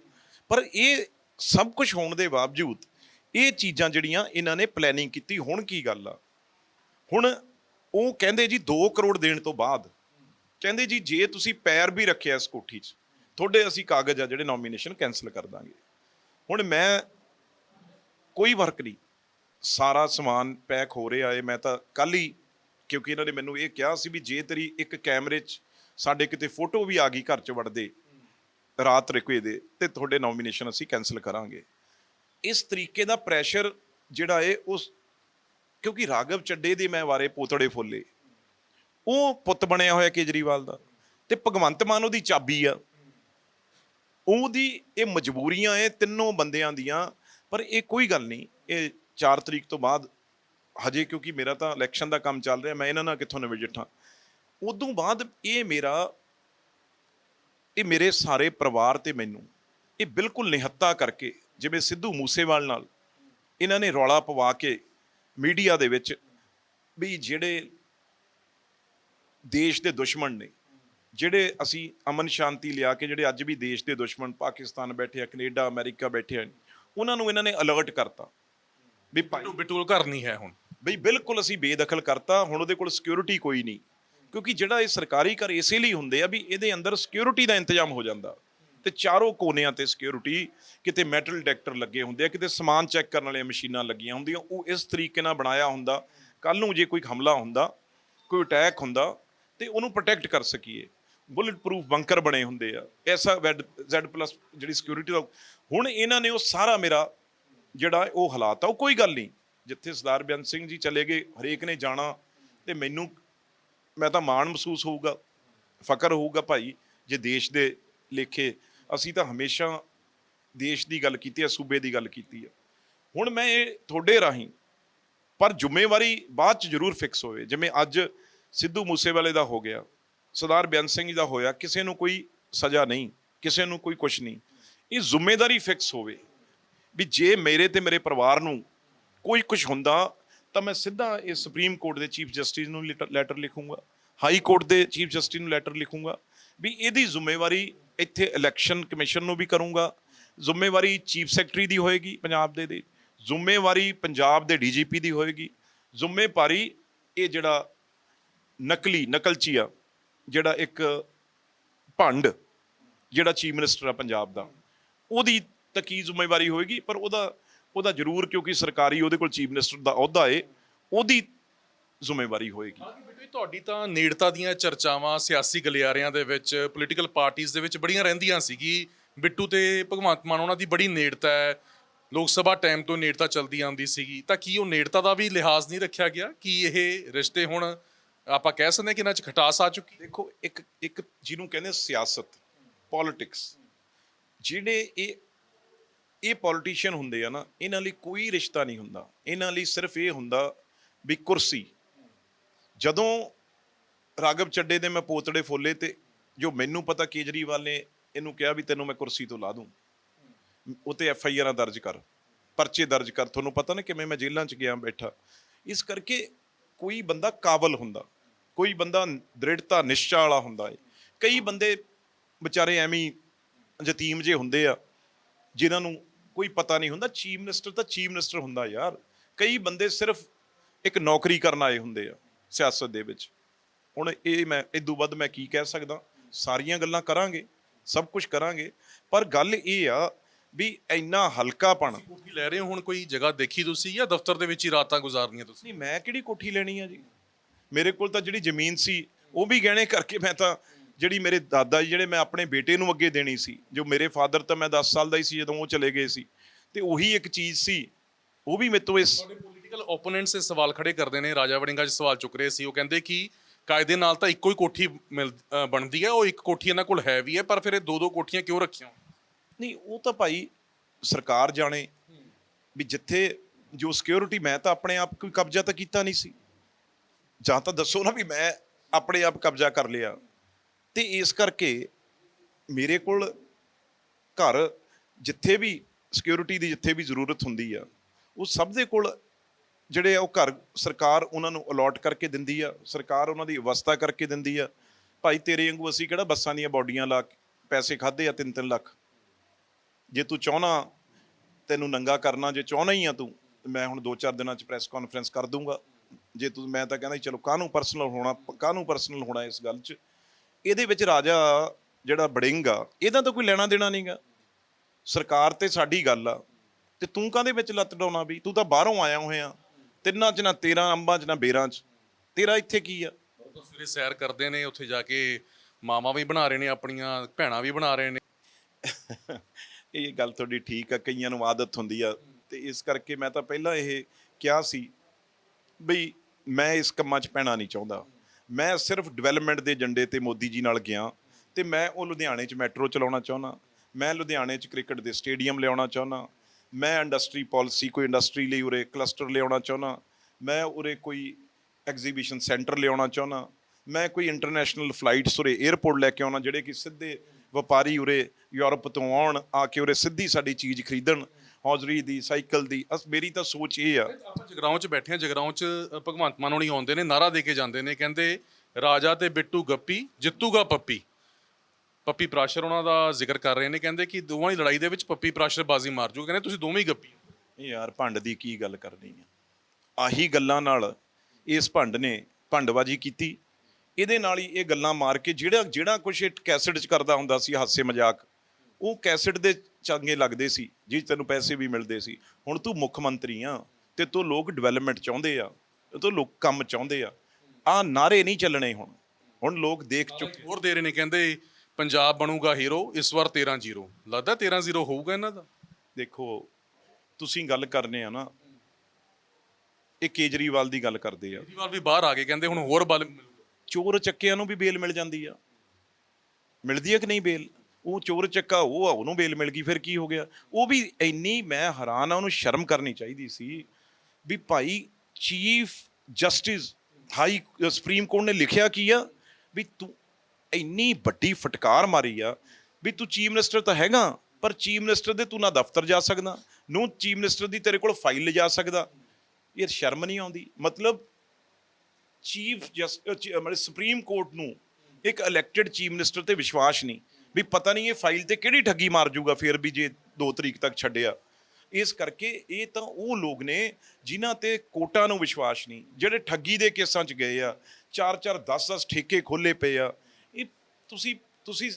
ਪਰ ਇਹ ਸਭ ਕੁਝ ਹੋਣ ਦੇ ਬਾਵਜੂਦ ਇਹ ਚੀਜ਼ਾਂ ਜਿਹੜੀਆਂ ਇਹਨਾਂ ਨੇ ਪਲੈਨਿੰਗ ਕੀਤੀ, ਹੁਣ ਕੀ ਗੱਲ ਆ? ਹੁਣ ਉਹ ਕਹਿੰਦੇ ਜੀ 2 ਕਰੋੜ ਦੇਣ ਤੋਂ ਬਾਅਦ, ਕਹਿੰਦੇ ਜੀ ਜੇ ਤੁਸੀਂ ਪੈਰ ਵੀ ਰੱਖਿਆ ਇਸ ਕੋਠੀ 'ਚ, ਤੁਹਾਡੇ ਅਸੀਂ ਕਾਗਜ਼ ਆ ਜਿਹੜੇ ਨੋਮੀਨੇਸ਼ਨ ਕੈਨਸਲ ਕਰ ਦਾਂਗੇ। ਹੁਣ ਮੈਂ ਕੋਈ ਵਰਕ ਨਹੀਂ, ਸਾਰਾ ਸਮਾਨ ਪੈਕ ਹੋ ਰਿਹਾ ਏ, ਮੈਂ ਤਾਂ ਕੱਲ ਹੀ, ਕਿਉਂਕਿ ਇਹਨਾਂ ਨੇ ਮੈਨੂੰ ਇਹ ਕਿਹਾ ਸੀ ਵੀ ਜੇ ਤੇਰੀ ਇੱਕ ਕੈਮਰੇ 'ਚ ਸਾਡੇ ਕਿਤੇ ਫੋਟੋ ਵੀ ਆ ਗਈ ਘਰ 'ਚ ਵੜਦੇ, ਰਾਤ ਰੁਕੇ ਦੇ, ਤੇ ਤੁਹਾਡੇ ਨੋਮੀਨੇਸ਼ਨ ਅਸੀਂ ਕੈਨਸਲ ਕਰਾਂਗੇ। ਇਸ ਤਰੀਕੇ ਦਾ ਪ੍ਰੈਸ਼ਰ ਜਿਹੜਾ ਏ, ਉਸ, ਕਿਉਂਕਿ ਰਾਗਵ ਚੱਡੇ ਦੇ ਮੈਂ ਵਾਰੇ ਪੋਤੜੇ ਫੁੱਲੇ। ਉਹ ਪੁੱਤ ਬਣਿਆ ਹੋਇਆ ਕੇਜਰੀਵਾਲ ਦਾ, ਤੇ ਭਗਵੰਤ ਮਾਨ ਉਹਦੀ ਚਾਬੀ ਆ। ਉਹਦੀ ਇਹ ਮਜਬੂਰੀਆਂ ਇਹ ਤਿੰਨੋਂ ਬੰਦਿਆਂ ਦੀਆਂ, ਪਰ ਇਹ ਕੋਈ ਗੱਲ ਨਹੀਂ, ਇਹ 4 ਤਰੀਕ ਤੋਂ ਬਾਅਦ, ਹਜੇ ਕਿਉਂਕਿ ਮੇਰਾ ਤਾਂ ਇਲੈਕਸ਼ਨ ਦਾ ਕੰਮ ਚੱਲ ਰਿਹਾ, ਮੈਂ ਇਹਨਾਂ ਨਾਲ ਕਿੱਥੋਂ ਨਵਿਜਟਾਂ ਉਦੋਂ ਬਾਅਦ ਇਹ ਮੇਰਾ ਇਹ ਮੇਰੇ ਸਾਰੇ ਪਰਿਵਾਰ ਤੇ ਮੈਨੂੰ ਇਹ ਬਿਲਕੁਲ ਨਿਹੱਤਾ ਕਰਕੇ ਜਿਵੇਂ ਸਿੱਧੂ ਮੂਸੇਵਾਲ ਨਾਲ ਇਹਨਾਂ ਨੇ ਰੌਲਾ ਪਵਾ ਕੇ ਮੀਡੀਆ ਦੇ ਵਿੱਚ ਵੀ ਜਿਹੜੇ ਦੇਸ਼ ਦੇ ਦੁਸ਼ਮਣ ਨੇ ਜਿਹੜੇ ਅਸੀਂ ਅਮਨ ਸ਼ਾਂਤੀ ਲਿਆ ਕੇ ਜਿਹੜੇ ਅੱਜ ਵੀ ਦੇਸ਼ ਦੇ ਦੁਸ਼ਮਣ ਪਾਕਿਸਤਾਨ ਬੈਠੇ ਆ ਕੈਨੇਡਾ ਅਮਰੀਕਾ ਬੈਠੇ ਆ ਉਹਨਾਂ ਨੂੰ ਇਹਨਾਂ ਨੇ ਅਲਰਟ ਕਰਤਾ ਵੀ ਭਾਈ ਬਿਟੂਲ ਘਰ ਨਹੀਂ ਹੈ ਹੁਣ। ਬਈ ਬਿਲਕੁਲ ਅਸੀਂ ਬੇਦਖਲ ਕਰਤਾ ਹੁਣ ਉਹਦੇ ਕੋਲ ਸਿਕਿਉਰਿਟੀ ਕੋਈ ਨਹੀਂ। ਕਿਉਂਕਿ ਜਿਹੜਾ ਇਹ ਸਰਕਾਰੀ ਘਰ ਇਸੇ ਲਈ ਹੁੰਦੇ ਆ ਵੀ ਇਹਦੇ ਅੰਦਰ ਸਿਕਿਉਰਿਟੀ ਦਾ ਇੰਤਜ਼ਾਮ ਹੋ ਜਾਂਦਾ। ਤੇ ਚਾਰੋਂ ਕੋਨਿਆਂ ਤੇ ਸਿਕਿਉਰਿਟੀ ਕਿਤੇ ਮੈਟਲ ਡਿਟੈਕਟਰ ਲੱਗੇ ਹੁੰਦੇ ਆ, ਕਿਤੇ ਸਮਾਨ ਚੈੱਕ ਕਰਨ ਵਾਲੀਆਂ ਮਸ਼ੀਨਾਂ ਲੱਗੀਆਂ ਹੁੰਦੀਆਂ, ਉਹ ਇਸ ਤਰੀਕੇ ਨਾਲ ਬਣਾਇਆ ਹੁੰਦਾ। ਕੱਲ ਨੂੰ ਜੇ ਕੋਈ ਹਮਲਾ ਹੁੰਦਾ, ਕੋਈ ਅਟੈਕ ਹੁੰਦਾ, ਤੇ ਉਹਨੂੰ ਪ੍ਰੋਟੈਕਟ ਕਰ ਸਕੀਏ। ਬੁਲਟ ਪ੍ਰੂਫ ਬੰਕਰ ਬਣੇ ਹੁੰਦੇ ਆ। ਐਸਾ ਜ਼ੈਡ ਪਲੱਸ ਜਿਹੜੀ ਸਿਕਿਉਰਿਟੀ ਦਾ, ਹੁਣ ਇਹਨਾਂ ਨੇ ਉਹ ਸਾਰਾ ਮੇਰਾ ਜਿਹੜਾ ਉਹ ਹਾਲਾਤ ਆ, ਉਹ ਕੋਈ ਗੱਲ ਨਹੀਂ। ਜਿੱਥੇ ਸਰਦਾਰ ਬੇਅੰਤ ਸਿੰਘ ਜੀ ਚਲੇ ਗਏ, ਹਰੇਕ ਨੇ ਜਾਣਾ, ਤੇ ਮੈਨੂੰ ਮੈਂ ਤਾਂ ਮਾਣ ਮਹਿਸੂਸ ਹੋਊਗਾ ਫਕਰ ਹੋਊਗਾ ਭਾਈ, ਜੇ ਦੇਸ਼ ਦੇ ਲੇਖੇ, ਅਸੀਂ ਤਾਂ ਹਮੇਸ਼ਾ ਦੇਸ਼ ਦੀ ਗੱਲ ਕੀਤੀ ਹੈ, ਸੂਬੇ ਦੀ ਗੱਲ ਕੀਤੀ ਹੈ। ਹੁਣ ਮੈਂ ਇਹ ਤੁਹਾਡੇ ਰਾਹੀਂ, ਪਰ ਜ਼ਿੰਮੇਵਾਰੀ ਬਾਅਦ ਚ ਜ਼ਰੂਰ ਫਿਕਸ ਹੋਵੇ, ਜਿਵੇਂ ਅੱਜ ਸਿੱਧੂ ਮੂਸੇਵਾਲੇ ਦਾ ਹੋ ਗਿਆ, ਸਰਦਾਰ ਬੇਅੰਤ ਸਿੰਘ ਜੀ ਦਾ ਹੋਇਆ, ਕਿਸੇ ਨੂੰ ਕੋਈ ਸਜ਼ਾ ਨਹੀਂ, ਕਿਸੇ ਨੂੰ ਕੋਈ ਕੁਝ ਨਹੀਂ। ਇਹ ਜ਼ਿੰਮੇਵਾਰੀ ਫਿਕਸ ਹੋਵੇ, ਵੀ ਜੇ ਮੇਰੇ ਤੇ ਮੇਰੇ ਪਰਿਵਾਰ ਨੂੰ ਕੋਈ ਕੁਝ ਹੁੰਦਾ ਤਾਂ ਮੈਂ ਸਿੱਧਾ ਇਹ ਸੁਪਰੀਮ ਕੋਰਟ ਦੇ ਚੀਫ ਜਸਟਿਸ ਨੂੰ ਲੈਟਰ ਲਿਖੂੰਗਾ। ਹਾਈ ਕੋਰਟ ਦੇ ਚੀਫ ਜਸਟਿਸ ਨੂੰ ਲੈਟਰ ਲਿਖੂੰਗਾ। ਵੀ ਇਹਦੀ ਜ਼ਿੰਮੇਵਾਰੀ ਇੱਥੇ ਇਲੈਕਸ਼ਨ ਕਮਿਸ਼ਨ ਨੂੰ ਵੀ ਕਰੂੰਗਾ। ਜ਼ਿੰਮੇਵਾਰੀ ਚੀਫ ਸੈਕਟਰੀ ਦੀ ਹੋਏਗੀ ਪੰਜਾਬ ਦੇ ਦੇ। ਜ਼ਿੰਮੇਵਾਰੀ ਪੰਜਾਬ ਦੇ ਡੀਜੀਪੀ ਦੀ ਹੋਏਗੀ। ਜ਼ਿੰਮੇਵਾਰੀ ਇਹ ਜਿਹੜਾ ਨਕਲੀ ਨਕਲਚੀ ਆ ਜਿਹੜਾ ਇੱਕ ਭੰਡ, ਜਿਹੜਾ ਚੀਫ ਮਿਨਿਸਟਰ ਆ ਪੰਜਾਬ ਦਾ, ਉਹਦੀ ਤਾਂ ਕੀ ਜ਼ਿੰਮੇਵਾਰੀ ਹੋਏਗੀ? ਪਰ ਉਹਦਾ ਉਹਦਾ ਜ਼ਰੂਰ ਕਿਉਂਕਿ ਸਰਕਾਰੀ ਉਹਦੇ ਕੋਲ ਚੀਫ ਮਿਨਿਸਟਰ ਦਾ ਅਹੁਦਾ ਏ ਉਹਦੀ ਜ਼ਿੰਮੇਵਾਰੀ ਹੋਏਗੀ। ਤੁਹਾਡੀ ਤਾਂ ਨੇੜਤਾ ਦੀਆਂ ਚਰਚਾਵਾਂ ਸਿਆਸੀ ਗਲਿਆਰਿਆਂ ਦੇ ਵਿੱਚ ਪੋਲੀਟੀਕਲ ਪਾਰਟੀਆਂ ਦੇ ਵਿੱਚ ਬੜੀਆਂ ਰਹਿੰਦੀਆਂ ਸੀ ਕਿ ਬਿੱਟੂ ਤੇ ਭਗਵੰਤ ਮਾਨ ਉਹਨਾਂ ਦੀ ਬੜੀ ਨੇੜਤਾ ਹੈ। ਲੋਕ ਸਭਾ ਟਾਈਮ ਤੋਂ ਨੇੜਤਾ ਚਲਦੀ ਆਉਂਦੀ ਸੀਗੀ। ਤਾਂ ਕੀ ਉਹ ਨੇੜਤਾ ਦਾ ਵੀ ਲਿਹਾਜ਼ ਨਹੀਂ ਰੱਖਿਆ ਗਿਆ? ਕੀ ਇਹ ਰਿਸ਼ਤੇ ਹੁਣ ਆਪਾਂ ਕਹਿ ਸਕਦੇ ਹਾਂ ਕਿ ਇਹਨਾਂ 'ਚ ਖਟਾਸ ਆ ਚੁੱਕੀ? ਦੇਖੋ ਇੱਕ ਇੱਕ ਜਿਹਨੂੰ ਕਹਿੰਦੇ ਸਿਆਸਤ ਪੋਲਿਟਿਕਸ ਜਿਹੜੇ ਇਹ ਇਹ ਪੋਲੀਟੀਸ਼ੀਅਨ ਹੁੰਦੇ ਆ ਨਾ, ਇਹਨਾਂ ਲਈ ਕੋਈ ਰਿਸ਼ਤਾ ਨਹੀਂ ਹੁੰਦਾ। ਇਹਨਾਂ ਲਈ ਸਿਰਫ ਇਹ ਹੁੰਦਾ ਵੀ ਕੁਰਸੀ। ਜਦੋਂ ਰਾਗਵ ਚੱਡੇ ਦੇ ਮੈਂ ਪੋਤੜੇ ਫੋਲੇ ਤੇ ਜੋ ਮੈਨੂੰ ਪਤਾ ਕੇਜਰੀਵਾਲ ਨੇ ਇਹਨੂੰ ਕਿਹਾ ਵੀ ਤੈਨੂੰ ਮੈਂ ਕੁਰਸੀ ਤੋਂ ਲਾ ਦੂੰ ਉਹ ਤੇ ਐਫ ਆਈ ਆਰਾਂ ਦਰਜ ਕਰ, ਪਰਚੇ ਦਰਜ ਕਰ। ਤੁਹਾਨੂੰ ਪਤਾ ਨਾ ਕਿਵੇਂ ਮੈਂ ਜੇਲ੍ਹਾਂ 'ਚ ਗਿਆ ਬੈਠਾ। ਇਸ ਕਰਕੇ ਕੋਈ ਬੰਦਾ ਕਾਬਲ ਹੁੰਦਾ, ਕੋਈ ਬੰਦਾ ਦ੍ਰਿੜਤਾ, ਨਿਸ਼ਚਾ ਵਾਲਾ ਹੁੰਦਾ ਹੈ ਕਈ ਬੰਦੇ ਵਿਚਾਰੇ ਐਵੇਂ ਯਤੀਮ ਜੇ ਹੁੰਦੇ ਆ, ਜਿਨ੍ਹਾਂ ਨੂੰ ਕੋਈ ਪਤਾ ਨਹੀਂ ਹੁੰਦਾ ਚੀਫ ਮਿਨਿਸਟਰ ਤਾਂ ਚੀਫ ਮਿਨਿਸਟਰ ਹੁੰਦਾ ਯਾਰ। ਕਈ ਬੰਦੇ ਸਿਰਫ ਇੱਕ ਨੌਕਰੀ ਕਰਨ ਆਏ ਹੁੰਦੇ ਆ ਸਿਆਸਤ ਦੇ ਵਿੱਚ। ਹੁਣ ਇਹ ਮੈਂ ਇਦੋਂ ਵੱਧ ਮੈਂ ਕੀ ਕਹਿ ਸਕਦਾ? ਸਾਰੀਆਂ ਗੱਲਾਂ ਕਰਾਂਗੇ ਸਭ ਕੁਝ ਕਰਾਂਗੇ ਪਰ ਗੱਲ ਇਹ ਆ ਵੀ ਇੰਨਾ ਹਲਕਾਪਣ। ਕੋਠੀ ਲੈ ਰਹੇ ਹੋ ਹੁਣ ਕੋਈ ਜਗ੍ਹਾ ਦੇਖੀ ਤੁਸੀਂ ਜਾਂ ਦਫ਼ਤਰ ਦੇ ਵਿੱਚ ਹੀ ਰਾਤਾਂ ਗੁਜ਼ਾਰਨੀਆਂ ਤੁਸੀਂ? ਨਹੀਂ ਮੈਂ ਕਿਹੜੀ ਕੋਠੀ ਲੈਣੀ ਆ ਜੀ? ਮੇਰੇ ਕੋਲ ਤਾਂ ਜਿਹੜੀ ਜ਼ਮੀਨ ਸੀ ਉਹ ਵੀ ਗਹਿਣੇ ਕਰਕੇ ਮੈਂ ਤਾਂ ਜਿਹੜੀ ਮੇਰੇ ਦਾਦਾ ਜੀ ਜਿਹੜੇ ਮੈਂ ਆਪਣੇ ਬੇਟੇ ਨੂੰ ਅੱਗੇ ਦੇਣੀ ਸੀ ਜੋ ਮੇਰੇ ਫਾਦਰ ਤਾਂ ਮੈਂ 10 ਸਾਲ ਦਾ ਹੀ ਸੀ ਜਦੋਂ ਉਹ ਚਲੇ ਗਏ ਸੀ ਤੇ ਉਹੀ ਇੱਕ ਚੀਜ਼ ਸੀ ਉਹ ਵੀ ਮੇਰੇ ਤੋਂ ਇਸ ਪੋਲੀਟੀਕਲ ਓਪੋਨੈਂਟਸ ਇਹ ਸਵਾਲ ਖੜੇ ਕਰਦੇ ਨੇ ਰਾਜਾ ਵੜਿੰਗਾ 'ਚ ਸਵਾਲ ਚੁੱਕ ਰਹੇ ਸੀ ਉਹ ਕਹਿੰਦੇ ਕਿ ਕਾਇਦੇ ਨਾਲ ਤਾਂ ਇੱਕੋ ਹੀ ਕੋਠੀ ਮਿਲ ਬਣਦੀ ਹੈ ਉਹ ਇੱਕ ਕੋਠੀ ਇਹਨਾਂ ਕੋਲ ਹੈ ਵੀ ਹੈ ਪਰ ਫਿਰ ਇਹ ਦੋ ਦੋ ਕੋਠੀਆਂ ਕਿਉਂ ਰੱਖੀਆਂ? ਨਹੀਂ ਉਹ ਤਾਂ ਭਾਈ ਸਰਕਾਰ ਜਾਣੇ ਵੀ ਜਿੱਥੇ ਜੋ ਸਿਕਿਉਰਿਟੀ ਮੈਂ ਤਾਂ ਆਪਣੇ ਆਪ ਕੋਈ ਕਬਜ਼ਾ ਤਾਂ ਕੀਤਾ ਨਹੀਂ ਸੀ। ਜਾਂ ਤਾਂ ਦੱਸੋ ਨਾ ਵੀ ਮੈਂ ਆਪਣੇ ਆਪ ਕਬਜ਼ਾ ਕਰ ਲਿਆ। ਤੇ ਇਸ ਕਰਕੇ ਮੇਰੇ ਕੋਲ ਘਰ ਜਿੱਥੇ ਵੀ ਸਿਕਿਉਰਿਟੀ ਦੀ ਜਿੱਥੇ ਵੀ ਜ਼ਰੂਰਤ ਹੁੰਦੀ ਆ ਉਹ ਸਭ ਦੇ ਕੋਲ ਜਿਹੜੇ ਆ ਉਹ ਘਰ ਸਰਕਾਰ ਉਹਨਾਂ ਨੂੰ ਅਲਾਟ ਕਰਕੇ ਦਿੰਦੀ ਆ ਸਰਕਾਰ ਉਹਨਾਂ ਦੀ ਅਵਸਥਾ ਕਰਕੇ ਦਿੰਦੀ ਆ। ਭਾਈ ਤੇਰੇ ਵਾਂਗੂ ਅਸੀਂ ਕਿਹੜਾ ਬੱਸਾਂ ਦੀਆਂ ਬੋਡੀਆਂ ਲਾ ਕੇ ਪੈਸੇ ਖਾਦੇ ਆ 3-3 ਲੱਖ? ਜੇ ਤੂੰ ਚਾਹਨਾ ਤੈਨੂੰ ਨੰਗਾ ਕਰਨਾ ਜੇ ਚਾਹਨਾ ਹੀ ਆ ਤੂੰ ਮੈਂ ਹੁਣ 2-4 ਦਿਨਾਂ ਚ ਪ੍ਰੈਸ ਕਾਨਫਰੰਸ ਕਰ ਦੂੰਗਾ। ਜੇ ਤੂੰ ਮੈਂ ਤਾਂ ਕਹਿੰਦਾ ਸੀ, ਚਲੋ ਕਾਹਨੂੰ ਪਰਸਨਲ ਹੋਣਾ ਕਾਹਨੂੰ ਪਰਸਨਲ ਹੋਣਾ ਇਸ ਗੱਲ 'ਚ? ਇਹਦੇ ਵਿੱਚ ਰਾਜਾ ਜਿਹੜਾ ਬੜਿੰਗ ਆ ਇਹਦਾ ਤਾਂ ਕੋਈ ਲੈਣਾ ਦੇਣਾ ਨਹੀਂਗਾ ਸਰਕਾਰ ਤੇ ਸਾਡੀ ਗੱਲ ਆ ਤੇ ਤੂੰ ਕਾਹਦੇ ਵਿੱਚ ਲੱਤ ਡਾਉਣਾ ਵੀ? ਤੂੰ ਤਾਂ ਬਾਹਰੋਂ ਆਇਆ ਹੋਇਆ ਤਿੰਨਾਂ 'ਚ ਨਾ 13 ਅੰਬਾਂ 'ਚ ਨਾ ਬੇਰਾਂ 'ਚ। ਤੇਰਾ ਇੱਥੇ ਕੀ ਆ? ਉਹ ਤਾਂ ਸਵੇਰੇ ਸੈਰ ਕਰਦੇ ਨੇ ਉੱਥੇ ਜਾ ਕੇ ਮਾਵਾਂ ਵੀ ਬਣਾ ਰਹੇ ਨੇ ਆਪਣੀਆਂ ਭੈਣਾਂ ਵੀ ਬਣਾ ਰਹੇ ਨੇ। ਇਹ ਗੱਲ ਤੁਹਾਡੀ ਠੀਕ ਆ ਕਈਆਂ ਨੂੰ ਆਦਤ ਹੁੰਦੀ ਆ। ਤੇ ਇਸ ਕਰਕੇ ਮੈਂ ਤਾਂ ਪਹਿਲਾਂ ਇਹ ਕਿਹਾ ਸੀ ਬਈ ਮੈਂ ਇਸ ਕੰਮਾਂ 'ਚ ਪੈਣਾ ਨਹੀਂ ਚਾਹੁੰਦਾ। ਮੈਂ ਸਿਰਫ ਡਿਵੈਲਪਮੈਂਟ ਦੇ ਏਜੰਡੇ ਤੇ ਮੋਦੀ ਜੀ ਨਾਲ ਗਿਆ ਤੇ ਮੈਂ ਉਹ ਲੁਧਿਆਣੇ 'ਚ ਮੈਟਰੋ ਚਲਾਉਣਾ ਚਾਹੁੰਦਾ। ਮੈਂ ਲੁਧਿਆਣੇ 'ਚ ਕ੍ਰਿਕਟ ਦੇ ਸਟੇਡੀਅਮ ਲਿਆਉਣਾ ਚਾਹੁੰਦਾ। ਮੈਂ ਇੰਡਸਟਰੀ ਪਾਲਿਸੀ ਕੋਈ ਇੰਡਸਟਰੀ ਲਈ ਉਰੇ ਕਲਸਟਰ ਲਿਆਉਣਾ ਚਾਹੁੰਦਾ। ਮੈਂ ਉਰੇ ਕੋਈ ਐਗਜ਼ੀਬਿਸ਼ਨ ਸੈਂਟਰ ਲਿਆਉਣਾ ਚਾਹੁੰਦਾ। ਮੈਂ ਕੋਈ ਇੰਟਰਨੈਸ਼ਨਲ ਫਲਾਈਟਸ ਉਰੇ 에ਅਰਪੋਰਟ ਲੈ ਕੇ ਆਉਣਾ, ਜਿਹੜੇ ਕਿ ਸਿੱਧੇ ਵਪਾਰੀ ਉਰੇ ਯੂਰਪ ਤੋਂ ਆਉਣ, ਆ ਕੇ ਉਰੇ ਸਿੱਧੀ ਸਾਡੀ ਚੀਜ਼ ਖਰੀਦਣ। ਹੌਜ਼ਰੀ ਦੀ ਸਾਈਕਲ ਦੀ ਅਸ ਮੇਰੀ ਤਾਂ ਸੋਚ ਇਹ ਆ। ਆਪਾਂ ਜਗਰਾਉਂ 'ਚ ਬੈਠੇ ਹਾਂ ਜਗਰਾਉਂ 'ਚ ਭਗਵੰਤ ਮਾਨ ਹੋਣੀ ਆਉਂਦੇ ਨੇ ਨਾਰਾ ਦੇ ਕੇ ਜਾਂਦੇ ਨੇ ਕਹਿੰਦੇ ਰਾਜਾ ਤੇ ਬਿੱਟੂ ਗੱਪੀ ਜਿੱਤੂਗਾ ਪੱਪੀ। ਪੱਪੀ ਪ੍ਰਾਸ਼ਰ ਉਹਨਾਂ ਦਾ ਜ਼ਿਕਰ ਕਰ ਰਹੇ ਨੇ ਕਹਿੰਦੇ ਕਿ ਦੋਵਾਂ ਦੀ ਲੜਾਈ ਦੇ ਵਿੱਚ ਪੱਪੀ ਪ੍ਰਾਸ਼ਰ ਬਾਜ਼ੀ ਮਾਰ ਜੂ ਕਹਿੰਦੇ ਤੁਸੀਂ ਦੋਵੇਂ ਹੀ ਗੱਪੀ ਹੋ। ਇਹ ਯਾਰ ਭੰਡ ਦੀ ਕੀ ਗੱਲ ਕਰਨੀ ਆ? ਆਹੀ ਗੱਲਾਂ ਨਾਲ ਇਸ ਭੰਡ ਨੇ ਭੰਡਬਾਜੀ ਕੀਤੀ। ਇਹਦੇ ਨਾਲ ਹੀ ਇਹ ਗੱਲਾਂ ਮਾਰ ਕੇ ਜਿਹੜਾ ਜਿਹੜਾ ਕੁਛ ਇਹ ਕੈਸਟ 'ਚ ਕਰਦਾ ਹੁੰਦਾ ਸੀ ਹਾਸੇ ਮਜ਼ਾਕ ਉਹ ਕੈਸਟ ਦੇ ਚੰਗੇ ਲੱਗਦੇ ਸੀ ਜੀ ਤੈਨੂੰ ਪੈਸੇ ਵੀ ਮਿਲਦੇ ਸੀ। ਹੁਣ ਤੂੰ ਮੁੱਖ ਮੰਤਰੀ ਆ ਤੇ ਤੂੰ ਲੋਕ ਡਿਵੈਲਪਮੈਂਟ ਚਾਹੁੰਦੇ ਆ ਤੂੰ ਲੋਕ ਕੰਮ ਚਾਹੁੰਦੇ ਆ ਆ ਨਾਰੇ ਨਹੀਂ ਚੱਲਣੇ ਹੁਣ। ਹੁਣ ਲੋਕ ਦੇਖ ਚੁੱਕੇ ਹੋਰ ਦੇ ਰਹੇ ਨੇ ਕਹਿੰਦੇ ਪੰਜਾਬ ਬਣੂਗਾ ਹੀਰੋ ਇਸ ਵਾਰ 13 ਜ਼ੀਰੋ। ਲੱਗਦਾ 13 ਜ਼ੀਰੋ ਹੋਊਗਾ ਇਹਨਾਂ ਦਾ? ਦੇਖੋ ਤੁਸੀਂ ਗੱਲ ਕਰਨੇ ਆ ਨਾ ਇਹ ਕੇਜਰੀਵਾਲ ਦੀ ਗੱਲ ਕਰਦੇ ਆ। ਕੇਜਰੀਵਾਲ ਵੀ ਬਾਹਰ ਆ ਗਏ ਕਹਿੰਦੇ ਹੁਣ ਹੋਰ ਬਲ ਚੋਰ ਚੱਕਿਆਂ ਨੂੰ ਵੀ ਬੇਲ ਮਿਲ ਜਾਂਦੀ ਆ। ਮਿਲਦੀ ਆ ਕਿ ਨਹੀਂ ਬੇਲ? ਉਹ ਚੋਰ ਚੱਕਾ, ਉਹ ਆ ਉਹਨੂੰ ਬੇਲ ਮਿਲ ਗਈ, ਫਿਰ ਕੀ ਹੋ ਗਿਆ? ਉਹ ਵੀ ਇੰਨੀ ਮੈਂ ਹੈਰਾਨ ਆ, ਉਹਨੂੰ ਸ਼ਰਮ ਕਰਨੀ ਚਾਹੀਦੀ ਸੀ ਵੀ ਭਾਈ chief justice high supreme court ਨੇ ਲਿਖਿਆ ਕੀ ਆ? ਵੀ ਤੂੰ ਇੰਨੀ ਵੱਡੀ ਫਟਕਾਰ ਮਾਰੀ ਆ ਵੀ ਤੂੰ ਚੀਫ ਮਿਨਿਸਟਰ ਤਾਂ ਹੈਗਾ, ਪਰ ਚੀਫ ਮਿਨਿਸਟਰ ਦੇ ਤੂੰ ਨਾ ਦਫ਼ਤਰ ਜਾ ਸਕਦਾ, ਨੂੰ ਚੀਫ ਮਿਨਿਸਟਰ ਦੀ ਤੇਰੇ ਕੋਲ ਫਾਈਲ ਲਿਜਾ ਸਕਦਾ। ਇਹ ਸ਼ਰਮ ਨਹੀਂ ਆਉਂਦੀ। ਮਤਲਬ ਚੀਫ ਜਸਟਿਸ ਮਤਲਬ ਸੁਪਰੀਮ ਕੋਰਟ ਨੂੰ ਇੱਕ ਇਲੈਕਟਿਡ ਚੀਫ ਮਿਨਿਸਟਰ ਤੇ ਵਿਸ਼ਵਾਸ ਨਹੀਂ। ਵੀ ਪਤਾ ਨਹੀਂ ਇਹ ਫਾਈਲ ਤੇ ਕਿਹੜੀ ਠੱਗੀ ਮਾਰ ਜੂਗਾ ਫਿਰ ਵੀ ਜੇ 2 ਤਰੀਕ ਤੱਕ ਛੱਡਿਆ। ਇਸ ਕਰਕੇ ਇਹ ਤਾਂ ਉਹ ਲੋਕ ਨੇ ਜਿਨ੍ਹਾਂ ਤੇ ਕੋਟਾਂ ਨੂੰ ਵਿਸ਼ਵਾਸ ਨਹੀਂ, ਜਿਹੜੇ ਠੱਗੀ ਦੇ ਕੇਸਾਂ 'ਚ ਗਏ ਆ 4-4 10-10 ਠੇਕੇ ਖੋਲੇ ਪਏ ਆ, ਇਹ ਤੁਸੀਂ ਤੁਸੀਂ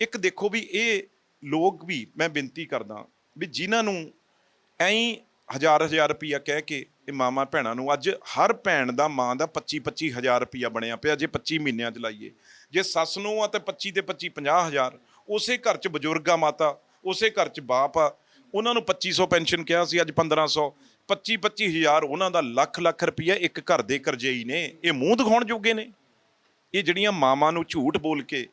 ਇੱਕ ਦੇਖੋ ਵੀ ਇਹ ਲੋਕ ਵੀ ਮੈਂ ਬੇਨਤੀ ਕਰਦਾ ਵੀ ਜਿਨ੍ਹਾਂ ਨੂੰ ਐਂ ਹਜ਼ਾਰ ਹਜ਼ਾਰ ਰੁਪਈਆ ਕਹਿ ਕੇ ਇਹ ਮਾਮਾ ਭੈਣਾਂ ਨੂੰ ਅੱਜ ਹਰ ਭੈਣ ਦਾ ਮਾਂ ਦਾ 25 25 ਹਜ਼ਾਰ ਰੁਪਇਆ ਬਣਿਆ ਪਿਆ ਜੇ 25 ਮਹੀਨਿਆਂ ਚ ਲਾਈਏ। ਜੇ ਸੱਸ ਨੂੰ ਆ ਤੇ 25 ਤੇ 25 50 ਹਜ਼ਾਰ, ਉਸੇ ਘਰ ਚ ਬਜ਼ੁਰਗ ਆ ਮਾਤਾ, ਉਸੇ ਘਰ ਚ ਬਾਪ ਆ। ਉਹਨਾਂ ਨੂੰ 2500 ਪੈਨਸ਼ਨ ਕਿਹਾ ਸੀ, ਅੱਜ 1500 25 25 ਹਜ਼ਾਰ ਉਹਨਾਂ ਦਾ ਲੱਖ ਲੱਖ ਰੁਪਈਆ ਇੱਕ ਘਰ ਦੇ ਕਰਜ਼ਈ ਨੇ। ਇਹ ਮੂੰਹ ਦਿਖਾਉਣ ਜੋਗੇ ਨੇ? ਇਹ ਜਿਹੜੀਆਂ ਮਾਵਾਂ ਨੂੰ ਝੂਠ ਬੋਲ ਕੇ,